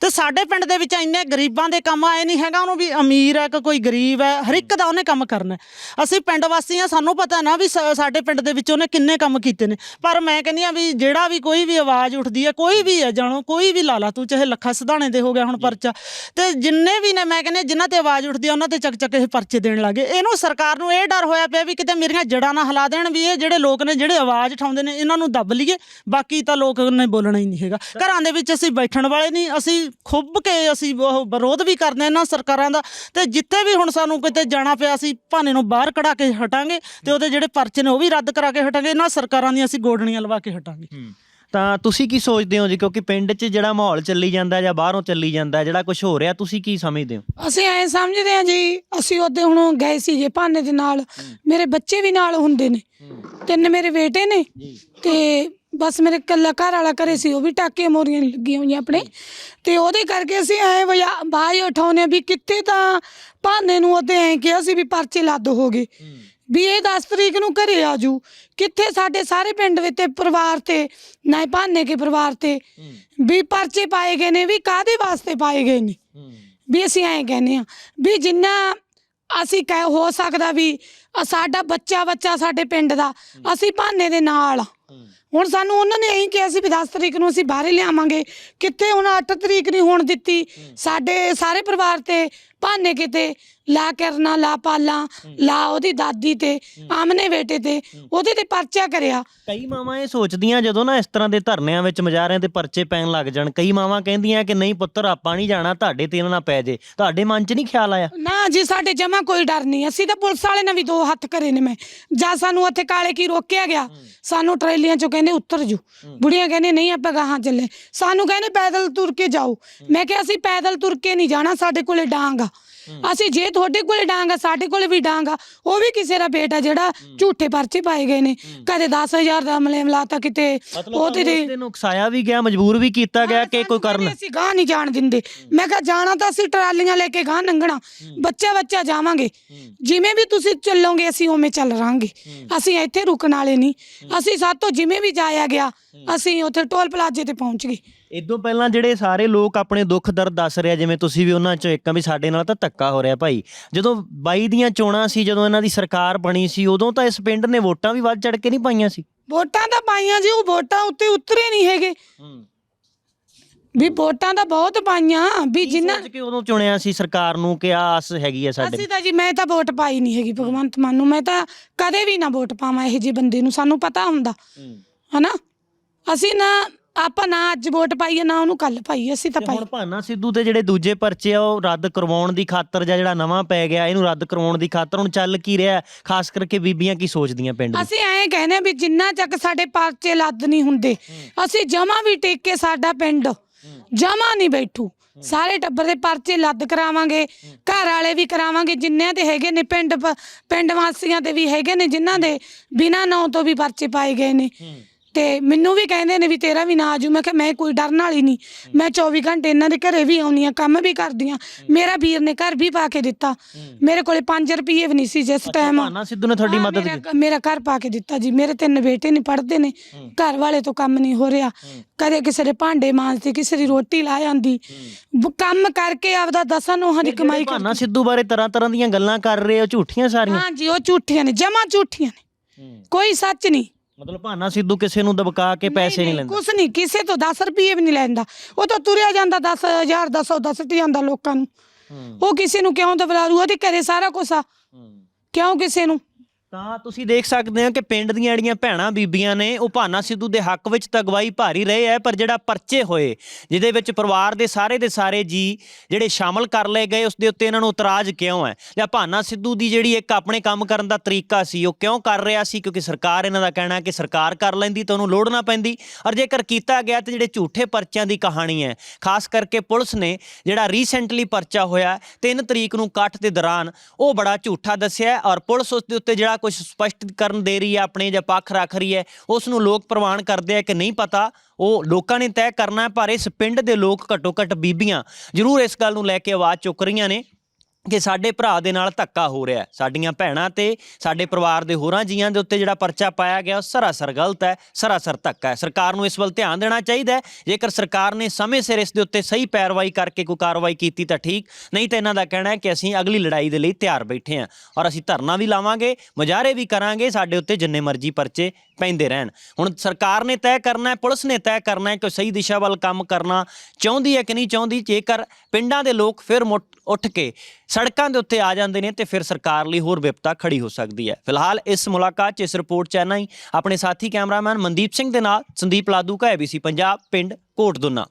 ਤੇ ਸਾਡੇ ਪਿੰਡ ਦੇ ਵਿੱਚ ਇੰਨੇ ਗਰੀਬਾਂ ਦੇ ਕੰਮ ਆਏ ਨਹੀਂ ਹੈਗਾ ਉਹਨੂੰ ਵੀ ਅਮੀਰ ਹੈ ਕਿ ਕੋਈ ਗਰੀਬ ਹੈ ਹਰ ਇੱਕ ਦਾ ਉਹਨੇ ਕੰਮ ਕਰਨਾ। ਅਸੀਂ ਪਿੰਡ ਵਾਸੀ ਆ ਸਾਨੂੰ ਪਤਾ ਨਾ ਵੀ ਸਾਡੇ ਪਿੰਡ ਦੇ ਵਿੱਚ ਉਹਨੇ ਕਿੰਨੇ ਕੰਮ ਕੀਤੇ ਨੇ। ਪਰ ਮੈਂ ਕਹਿੰਦੀ ਆ ਵੀ ਜਿਹੜਾ ਵੀ ਕੋਈ ਵੀ ਆਵਾਜ਼ ਉੱਠਦੀ ਹੈ ਕੋਈ ਵੀ ਹੈ ਜਾਣੋ ਕੋਈ ਵੀ ਲਾ ਲਾ ਤੂੰ ਚਾਹੇ ਲੱਖਾ ਸਿਧਾਣੇ ਦੇ ਹੋ ਗਿਆ ਹੁਣ ਪਰਚਾ ਤੇ ਜਿੰਨੇ ਵੀ ਨੇ ਮੈਂ ਕਹਿੰਦੀ ਜਿਨ੍ਹਾਂ ਤੇ ਆਵਾਜ਼ ਉੱਠਦੀ ਆ ਉਹਨਾਂ ਤੇ ਚੱਕ ਚੱਕ ਇਹ ਪਰਚੇ ਦੇਣ ਲੱਗੇ ਇਹਨੂੰ ਸਰਕਾਰ ਨੂੰ ਇਹ ਡਰ ਹੋਇਆ ਪਿਆ ਵੀ ਕਿਤੇ ਮੇਰੀਆਂ ਜੜਾਂ ਨਾ ਹਿਲਾ ਦੇਣ ਵੀ ਇਹ ਜਿਹੜੇ ਲੋਕ ਨੇ ਜਿਹੜੇ ਆਵਾਜ਼ ਉਠਾਉਂਦੇ ਨੇ ਇਹਨਾਂ ਨੂੰ ਦੱਬ ਲਈਏ ਬਾਕੀ ਤਾਂ ਲੋਕ ਨੇ ਬੋਲਣਾ ਹੀ ਨਹੀਂ ਹੈਗਾ। ਘਰਾਂ ਦੇ ਵਿੱਚ ਅਸੀਂ ਬੈਠਣ ਵਾਲੇ ਨਹੀਂ ਅਸੀਂ ਖੁੱਬ ਕੇ ਅਸੀਂ ਉਹ ਵਿਰੋਧ ਵੀ ਕਰਦੇ ਇਹਨਾਂ ਸਰਕਾਰਾਂ ਦਾ ਤੇ ਜਿੱਥੇ ਵੀ ਹੁਣ ਸਾਨੂੰ ਕਿਤੇ ਜਾਣਾ ਪਿਆ ਅਸੀਂ ਭਾਨੇ ਨੂੰ ਬਾਹਰ ਕਢਾ ਕੇ ਹਟਾਂਗੇ ਤੇ ਉਹਦੇ ਜਿਹੜੇ ਪਰਚੇ ਨੇ ਉਹ ਵੀ ਰੱਦ ਕਰਾ ਕੇ ਹਟਾਂਗੇ ਇਹਨਾਂ ਸਰਕਾਰਾਂ ਦੀਆਂ ਅਸੀਂ ਗੋਡਣੀਆਂ ਲਵਾ ਕੇ ਹਟਾਂਗੇ। ਤਾਂ ਤੁਸੀਂ ਕੀ ਸੋਚਦੇ ਹੋ ਜੀ? ਕਿਉਂਕਿ ਪਿੰਡ 'ਚ ਜਿਹੜਾ ਮਾਹੌਲ ਚੱਲੀ ਜਾਂਦਾ ਜਾਂ ਬਾਹਰੋਂ ਚੱਲੀ ਜਾਂਦਾ ਜਿਹੜਾ ਕੁਝ ਹੋ ਰਿਹਾ ਤੁਸੀਂ ਕੀ ਸਮਝਦੇ ਹੋ? ਅਸੀਂ ਐ ਸਮਝਦੇ ਹਾਂ ਜੀ ਅਸੀਂ ਉਹਦੇ ਹੁਣ ਗਏ ਸੀ ਜੇ ਭਾਨੇ ਦੇ ਨਾਲ। ਮੇਰੇ ਬੱਚੇ ਵੀ ਨਾਲ ਹੁੰਦੇ ਨੇ। ਤਿੰਨ ਮੇਰੇ ਬੇਟੇ ਨੇ ਤੇ ਬਸ ਮੇਰੇ ਕੱਲਾ ਘਰ ਵਾਲਾ ਘਰੇ ਸੀ, ਉਹ ਵੀ ਟਾਕੇ ਮੋਰੀਆਂ ਲੱਗੀਆਂ ਹੋਈਆਂ ਆਪਣੇ। ਤੇ ਉਹਦੇ ਕਰਕੇ ਅਸੀਂ ਐ ਬਾਈ ਉਠਾਉਨੇ ਵੀ ਕਿੱਥੇ ਤਾਂ ਭਾਨੇ ਨੂੰ ਉਹਦੇ ਐ ਕਿਹਾ ਸੀ ਵੀ ਪਰਚੇ ਲੱਦ ਹੋ ਗਏ। ਵੀ ਇਹ 10 ਤਰੀਕ ਨੂੰ ਘਰੇ ਆਜੂ ਕਿੱਥੇ ਸਾਡੇ ਸਾਰੇ ਪਿੰਡ ਵਿੱਚ ਤੇ ਪਰਿਵਾਰ ਤੇ, ਨਾ ਭਾਨੇ ਕੇ ਪਰਿਵਾਰ ਤੇ, ਵੀ ਪਰਚੇ ਪਾਏ ਗਏ ਨੇ, ਵੀ ਕਾਦੇ ਵਾਸਤੇ ਪਾਏ ਗਏ ਨੇ? ਵੀ ਅਸੀਂ ਐ ਕਹਿੰਦੇ ਆ ਵੀ ਜਿੰਨਾ ਅਸੀਂ ਕਹਿ, ਹੋ ਸਕਦਾ ਵੀ ਸਾਡਾ ਬੱਚਾ ਬੱਚਾ ਸਾਡੇ ਪਿੰਡ ਦਾ, ਅਸੀਂ ਭਾਨੇ ਦੇ ਨਾਲ ਆ। ਹੁਣ ਸਾਨੂੰ ਉਹਨਾਂ ਨੇ ਇਹੀ ਕਿਹਾ ਸੀ ਵੀ 10 ਤਰੀਕ ਨੂੰ ਅਸੀਂ ਬਾਹਰੇ ਲਿਆਵਾਂਗੇ। ਕਿੱਥੇ ਹੁਣ 8 ਤਰੀਕ ਨਹੀਂ ਹੋਣ ਦਿੱਤੀ। ਸਾਡੇ ਸਾਰੇ ਪਰਿਵਾਰ ਤੇ ਭਾਨੇ ਕਿਤੇ। ਲਾ ਕਰਨਾ ਲਾ ਪਾਲਾਂ ਲਾ ਉਹਦੀ ਦਾਦੀ ਤੇ ਆਮਨੇ ਬੇਟੇ ਤੇ ਉਹਦੇ ਤੇ ਪਰਚਾ ਕਰਿਆ। ਕਈ ਮਾਵਾਂ ਇਹ ਸੋਚਦੀਆਂ ਜਦੋਂ ਨਾ ਇਸ ਤਰ੍ਹਾਂ ਦੇ ਧਰਨਿਆਂ ਵਿੱਚ ਮਜਾਰਿਆਂ ਤੇ ਪਰਚੇ ਪੈਣ ਲੱਗ ਜਾਣ ਕਈ ਮਾਵਾਂ ਕਹਿੰਦੀਆਂ ਕਿ ਨਹੀਂ ਪੁੱਤਰ ਆਪਾਂ ਨਹੀਂ ਜਾਣਾ ਤੁਹਾਡੇ ਤੇ ਇਹਨਾਂ ਨਾਲ ਪੈ ਜੇ। ਤੁਹਾਡੇ ਮਨ 'ਚ ਨਹੀਂ ਖਿਆਲ ਆਇਆ? ਨਾ ਜੀ ਸਾਡੇ ਜਮਾ ਕੋਈ ਡਰ ਨਹੀਂ। ਅਸੀਂ ਤਾਂ ਪੁਲਿਸ ਵਾਲੇ ਨੇ ਵੀ ਦੋ ਹੱਥ ਕਰੇ ਨੇ ਮੈਂ। ਜਾਂ ਸਾਨੂੰ ਉੱਥੇ ਕਾਲੇ ਕੀ ਰੋਕਿਆ ਗਿਆ? ਸਾਨੂੰ ਟਰੇਲੀਆਂ ਚੋਂ ਕਹਿੰਦੇ ਉੱਤਰ ਜੂ। ਬੁੜੀਆਂ ਕਹਿੰਦੇ ਨਹੀਂ ਆਪਾਂ ਗਾਹਾਂ ਚੱਲੇ। ਸਾਨੂੰ ਕਹਿੰਦੇ ਪੈਦਲ ਤੁਰ ਕੇ ਜਾਓ। ਮੈਂ ਕਿਹਾ ਅਸੀਂ ਪੈਦਲ ਤੁਰ ਕੇ ਨਹੀਂ ਜਾਣਾ ਸਾਡੇ ਕੋਲੇ ਡਾਂਗ ਆ। ਅਸੀਂ ਜੇ ਤੁਹਾਡੇ ਕੋਲੇ ਡਾਂਗ ਸਾਡੇ ਕੋਲੇ ਵੀ ਡਾਂਗ ਉਹ ਵੀ ਕਿਸੇ ਦਾ ਬੇਟਾ ਜਿਹੜਾ ਝੂਠੇ ਪਰਚੇ ਪਾਏ ਗਏ ਨੇ। ਕਦੇ 10000 ਦਾ ਮਲੇਮ ਲਾਤਾ ਕਿਤੇ ਉਹ ਤੇ ਉਸ ਦਿਨ ਉਕਸਾਇਆ ਵੀ ਗਿਆ ਮਜਬੂਰ ਵੀ ਕੀਤਾ ਗਿਆ ਕਿ ਕੋਈ ਕਰਨ। ਅਸੀਂ ਗਾਂ ਨਹੀਂ ਜਾਣ ਦਿੰਦੇ। ਮੈਂ ਕਿਹਾ ਜਾਣਾ ਤਾਂ ਅਸੀਂ ਟਰਾਲੀਆਂ ਲੈ ਕੇ ਗਾਂ ਲੰਘਣਾ। ਬੱਚਾ ਬੱਚਾ ਜਾਵਾਂਗੇ। ਜਿਵੇਂ ਵੀ ਤੁਸੀਂ ਚੱਲੋਗੇ ਅਸੀਂ ਉਵੇਂ ਚੱਲ ਰਾਂਗੇ। ਅਸੀਂ ਇੱਥੇ ਰੁਕਣ ਵਾਲੇ ਨਹੀਂ। ਅਸੀਂ ਸਾਤੋਂ ਜਿਵੇਂ ਵੀ ਜਾਇਆ ਗਿਆ ਅਸੀਂ ਉੱਥੇ ਟੋਲ ਪਲਾਜ਼ੇ ਤੇ ਪਹੁੰਚ ਗਏ। ਇਦੋਂ ਪਹਿਲਾਂ ਜਿਹੜੇ ਸਾਰੇ ਲੋਕ ਆਪਣੇ ਦੁੱਖ ਦਰਦ ਦੱਸ ਰਿਹਾ ਜਿਵੇਂ ਤੁਸੀਂ ਵੀ ਉਹਨਾਂ ਚੋਂ ਇੱਕ ਆ ਵੀ ਸਾਡੇ ਨਾਲ ਤਾਂ ਧੱਕਾ ਹੋ ਰਿਹਾ ਭਾਈ। ਜਦੋਂ 22 ਦੀਆਂ ਚੋਣਾਂ ਸੀ ਜਦੋਂ ਇਹਨਾਂ ਦੀ ਸਰਕਾਰ ਬਣੀ ਸੀ ਉਦੋਂ ਤਾਂ ਇਸ ਪਿੰਡ ਨੇ ਵੋਟਾਂ ਵੀ ਵੱਧ ਚੜ ਕੇ ਨਹੀਂ ਪਾਈਆਂ ਸੀ। ਵੋਟਾਂ ਤਾਂ ਪਾਈਆਂ ਜੀ ਉਹ ਵੋਟਾਂ ਉੱਤੇ ਉਤਰੇ ਨਹੀਂ ਹੈਗੇ। ਵੀ ਵੋਟਾਂ ਤਾਂ ਬਹੁਤ ਪਾਈਆਂ ਵੀ ਜਿੰਨਾ ਸੋਚ ਕੇ ਉਦੋਂ ਚੁਣਿਆ ਸੀ ਸਰਕਾਰ ਨੂੰ ਕਿ ਆਸ ਹੈਗੀ ਆ ਸਾਡੇ ਅਸੀਂ ਤਾਂ ਜੀ ਮੈਂ ਤਾਂ ਵੋਟ ਪਾਈ ਨਹੀਂ ਹੈਗੀ ਭਗਵੰਤ ਮਾਨ ਨੂੰ। ਮੈਂ ਤਾਂ ਕਦੇ ਵੀ ਨਾ ਵੋਟ ਪਾਵਾਂ ਇਹੋ ਜਿਹੇ ਬੰਦੇ ਨੂੰ ਸਾਨੂੰ ਪਤਾ ਹੁੰਦਾ। ਹਨਾ? ਅਸੀਂ ਨਾ ਆਪਾਂ ਨਾ ਅੱਜ ਵੋਟ ਪਾਈਏ ਨਾ ਉਹਨੂੰ ਕੱਲ ਪਾਈਏ ਅਸੀਂ ਤਾਂ ਤੇ ਪਾਈ ਹੁਣ ਭਾਨਾ ਸਿੱਧੂ ਤੇ ਜਿਹੜੇ ਦੂਜੇ ਪਰਚੇ ਆ ਉਹ ਰੱਦ ਕਰਵਾਉਣ ਦੀ ਖਾਤਰ ਜਾਂ ਜਿਹੜਾ ਨਵਾਂ ਪੈ ਗਿਆ ਇਹਨੂੰ ਰੱਦ ਕਰਵਾਉਣ ਦੀ ਖਾਤਰ ਹੁਣ ਚੱਲ ਕੀ ਰਿਹਾ? ਹੈ? ਖਾਸ ਕਰਕੇ ਬੀਬੀਆਂ ਕੀ ਸੋਚਦੀਆਂ ਪਿੰਡ ਦੀ ਅਸੀਂ ਐਂ ਕਹਿੰਦੇ ਆ ਵੀ ਜਿੰਨਾ ਚੱਕ ਸਾਡੇ ਪਰਚੇ ਲੱਦ ਨਹੀਂ ਹੁੰਦੇ ਅਸੀਂ ਜਮਾ ਵੀ ਟੇਕ ਕੇ ਸਾਡਾ ਪਿੰਡ ਜਮਾ ਨਹੀਂ ਬੈਠੂ। ਸਾਰੇ ਟੱਬਰ ਦੇ ਪਰਚੇ ਲੱਦ ਕਰਾਵਾਂਗੇ ਘਰ ਵਾਲੇ ਵੀ ਕਰਾਵਾਂਗੇ ਜਿੰਨਿਆਂ ਦੇ ਹੈਗੇ ਨੇ ਪਿੰਡ ਪ- ਪਿੰਡ ਵਾਸੀਆਂ ਤੇ ਵੀ ਹੈਗੇ ਨੇ ਜਿਨ੍ਹਾਂ ਦੇ ਬਿਨਾਂ ਨਾਂ ਤੋਂ ਵੀ ਪਰਚੇ ਪਾਏ ਗਏ ਨੇ। ਤੇ ਮੈਨੂੰ ਵੀ ਕਹਿੰਦੇ ਨੇ ਵੀ ਤੇਰਾ ਵੀ ਨਾ ਆਜੂ ਮੈਂ ਕਿਹਾ ਮੈਂ ਕੋਈ ਡਰਨ ਵਾਲੀ ਨਹੀਂ। ਮੈਂ 24 ਘੰਟੇ ਇਹਨਾਂ ਦੇ ਘਰੇ ਵੀ ਆਉਣੀ ਆ ਕੰਮ ਵੀ ਕਰਦੀ ਆ ਮੇਰਾ ਵੀਰ ਨੇ ਘਰ ਵੀ ਪਾ ਕੇ ਦਿੱਤਾ। ਮੇਰੇ ਕੋਲੇ 5 ਰੁਪਏ ਵੀ ਨਹੀਂ ਸੀ ਜਿਸ ਟਾਈਮ ਭਾਨਾ ਸਿੱਧੂ ਨੇ ਤੁਹਾਡੀ ਹਾਂ, ਮਦਦ ਮੇਰਾ- ਕੀਤੀ। ਮੇਰਾ ਘਰ ਪਾ ਕੇ ਦਿੱਤਾ ਜੀ। ਮੇਰੇ ਤਿੰਨ ਬੇਟੇ ਨੇ ਪੜ੍ਹਦੇ ਨੇ। ਘਰ ਵਾਲੇ ਤੋਂ ਕੰਮ ਨਹੀਂ ਹੋ ਰਿਹਾ। ਕਦੇ ਕਿਸੇ ਦੇ ਭਾਂਡੇ ਮਾਂਜਦੀ ਕਿਸੇ ਦੀ ਰੋਟੀ ਲਾ ਜਾਂਦੀ ਬ- ਕੰਮ ਕਰਕੇ ਆਪਦਾ ਦਸਾਂ ਨੂੰਹਾਂ ਦੀ ਕਮਾਈ ਕਰ ਭਾਨਾ ਸਿੱਧੂ ਬਾਰੇ ਤਰ੍ਹਾਂ ਤਰ੍ਹਾਂ ਦੀਆਂ ਗੱਲਾਂ ਕਰ ਰਹੇ ਹੋ ਝੂਠੀਆਂ ਸਾਰੀਆਂ? ਹਾਂ ਜੀ ਉਹ ਝੂਠੀਆਂ ਨੇ ਜਮਾ ਝੂਠੀਆਂ ਨੇ। ਕੋਈ ਸੱਚ ਨਹੀਂ। ਮਤਲਬ ਭਾਨਾ ਸਿੱਧੂ ਕਿਸੇ ਨੂੰ ਦਬਕਾ ਕੇ ਪੈਸੇ ਨਹੀਂ ਲੈਂਦਾ। ਕੁਛ ਨਹੀਂ ਕਿਸੇ ਤੋਂ 10 ਰੁਪਏ ਵੀ ਨਹੀਂ ਲੈਂਦਾ। ਉਹ ਤਾਂ ਤੁਰਿਆ ਜਾਂਦਾ 10000 ਦਾ ਸੌਦਾ ਸਿੱਟ ਜਾਂਦਾ ਲੋਕਾਂ ਨੂੰ। ਉਹ ਕਿਸੇ ਨੂੰ ਕਿਉਂ ਦਬਲਾ ਰੂ ਉਹਦੇ ਘਰੇ ਸਾਰਾ ਕੁਛ ਆ। ਕਿਉਂ ਕਿਸੇ ਨੂੰ? ਤਾਂ ਤੁਸੀਂ ਦੇਖ ਸਕਦੇ ਹੋ ਕਿ ਪਿੰਡ ਦੀਆਂ ਜਿਹੜੀਆਂ ਭੈਣਾਂ ਬੀਬੀਆਂ ਨੇ, ਉਹ ਭਾਨਾ ਸਿੱਧੂ ਦੇ ਹੱਕ ਵਿੱਚ ਤਾਂ ਅਗਵਾਈ ਭਾਰੀ ਰਹੇ ਹੈ, ਪਰ ਜਿਹੜਾ ਪਰਚੇ ਹੋਏ, ਜਿਹਦੇ ਵਿੱਚ ਪਰਿਵਾਰ ਦੇ ਸਾਰੇ ਦੇ ਸਾਰੇ ਜੀ ਜਿਹੜੇ ਸ਼ਾਮਲ ਕਰ ਲਏ ਗਏ, ਉਸ ਦੇ ਉੱਤੇ ਇਹਨਾਂ ਨੂੰ ਇਤਰਾਜ਼ ਕਿਉਂ ਹੈ? ਜਾਂ ਭਾਨਾ ਸਿੱਧੂ ਦੀ ਜਿਹੜੀ ਇੱਕ ਆਪਣੇ ਕੰਮ ਕਰਨ ਦਾ ਤਰੀਕਾ ਸੀ, ਉਹ ਕਿਉਂ ਕਰ ਰਿਹਾ ਸੀ? ਕਿਉਂਕਿ ਸਰਕਾਰ ਇਹਨਾਂ ਦਾ ਕਹਿਣਾ ਹੈ ਕਿ ਸਰਕਾਰ ਕਰ ਲੈਂਦੀ ਤਾਂ ਉਹਨੂੰ ਲੋੜ ਨਾ ਪੈਂਦੀ। ਔਰ ਜੇਕਰ ਕੀਤਾ ਗਿਆ ਤੇ ਜਿਹੜੇ ਝੂਠੇ ਪਰਚਿਆਂ ਦੀ ਕਹਾਣੀ ਹੈ, ਖਾਸ ਕਰਕੇ ਪੁਲਿਸ ਨੇ ਜਿਹੜਾ ਰੀਸੈਂਟਲੀ ਪਰਚਾ ਹੋਇਆ 3 ਤਰੀਕ ਨੂੰ ਕੱਟ ਦੇ ਦੌਰਾਨ, ਉਹ ਬੜਾ ਝੂਠਾ ਦੱਸਿਆ ਔਰ ਪੁਲਿਸ ਉਸ ਦੇ ਉੱਤੇ ਜਿਹੜਾ ਕੁਝ ਸਪਸ਼ਟ ਕਰਨ ਦੇ ਰਹੀ ਹੈ, ਆਪਣੇ ਜਾਂ ਪੱਖ ਰੱਖ ਰਹੀ ਹੈ ਉਸ ਨੂੰ ਲੋਕ ਪ੍ਰਵਾਨ ਕਰਦੇ ਆ ਕਿ ਨਹੀਂ ਪਤਾ, ਉਹ ਲੋਕਾਂ ਨੇ ਤੈਅ ਕਰਨਾ ਹੈ, ਪਰ ਇਸ ਪਿੰਡ ਦੇ ਲੋਕ ਘੱਟੋ ਘੱਟ ਬੀਬੀਆਂ ਜ਼ਰੂਰ ਇਸ ਗੱਲ ਨੂੰ ਲੈ ਕੇ ਆਵਾਜ਼ ਚੁੱਕ ਰਹੀਆਂ ਨੇ। ਕਿ ਸਾਡੇ ਭਰਾ ਦੇ ਨਾਲ ਧੱਕਾ ਹੋ ਰਿਹਾ ਸਾਡੀਆਂ ਭੈਣਾਂ ਤੇ ਸਾਡੇ ਪਰਿਵਾਰ ਦੇ ਹੋਰਾਂ ਜੀਆਂ ਦੇ ਉੱਤੇ ਜਿਹੜਾ ਪਰਚਾ ਪਾਇਆ ਗਿਆ, ਉਹ ਸਰਾਸਰ ਗਲਤ ਹੈ, ਸਰਾਸਰ ਧੱਕਾ ਹੈ। ਸਰਕਾਰ ਨੂੰ ਇਸ ਵੱਲ ਧਿਆਨ ਦੇਣਾ ਚਾਹੀਦਾ ਹੈ। ਜੇਕਰ ਸਰਕਾਰ ਨੇ ਸਮੇਂ ਸਿਰ ਇਸ ਦੇ ਉੱਤੇ ਸਹੀ ਪੈਰਵਾਈ ਕਰਕੇ ਕੋਈ ਕਾਰਵਾਈ ਕੀਤੀ ਤਾਂ ਠੀਕ, ਨਹੀਂ ਤਾਂ ਇਹਨਾਂ ਦਾ ਕਹਿਣਾ ਹੈ ਕਿ ਅਸੀਂ ਅਗਲੀ ਲੜਾਈ ਦੇ ਲਈ ਤਿਆਰ ਬੈਠੇ ਹਾਂ ਔਰ ਅਸੀਂ ਧਰਨਾ ਵੀ ਲਾਵਾਂਗੇ, ਮੁਜ਼ਾਹਰੇ ਵੀ ਕਰਾਂਗੇ, ਸਾਡੇ ਉੱਤੇ ਜਿੰਨੇ ਮਰਜ਼ੀ ਪਰਚੇ ਪੈਂਦੇ ਰਹਿਣ। ਹੁਣ ਸਰਕਾਰ ਨੇ ਤੈਅ ਕਰਨਾ ਹੈ, ਪੁਲਿਸ ਨੇ ਤੈਅ ਕਰਨਾ ਹੈ ਕਿ ਸਹੀ ਦਿਸ਼ਾ ਵੱਲ ਕੰਮ ਕਰਨਾ ਚਾਹੁੰਦੀ ਹੈ ਕਿ ਨਹੀਂ ਚਾਹੁੰਦੀ। ਜੇਕਰ ਪਿੰਡਾਂ ਦੇ ਲੋਕ ਫਿਰ ਮੁੱਠ- ਉੱਠ ਕੇ ਸੜਕਾਂ ਦੇ ਉੱਤੇ ਆ ਜਾਂਦੇ ਨੇ ਤੇ ਫਿਰ ਸਰਕਾਰ ਲਈ ਹੋਰ ਵਿਪਤਾ ਖੜੀ ਹੋ ਸਕਦੀ ਹੈ। ਫਿਲਹਾਲ ਇਸ ਮੁਲਾਕਾਤ 'ਚ ਇਸ ਰਿਪੋਰਟ 'ਚ ਇੰਨਾ ਹੀ। ਆਪਣੇ ਸਾਥੀ ਕੈਮਰਾਮੈਨ ਮਨਦੀਪ ਸਿੰਘ ਦੇ ਨਾਲ ਸੰਦੀਪ ਲਾਦੂ ਕਾ ABC ਪੰਜਾਬ, ਪਿੰਡ ਕੋਟਦੁਨਾ।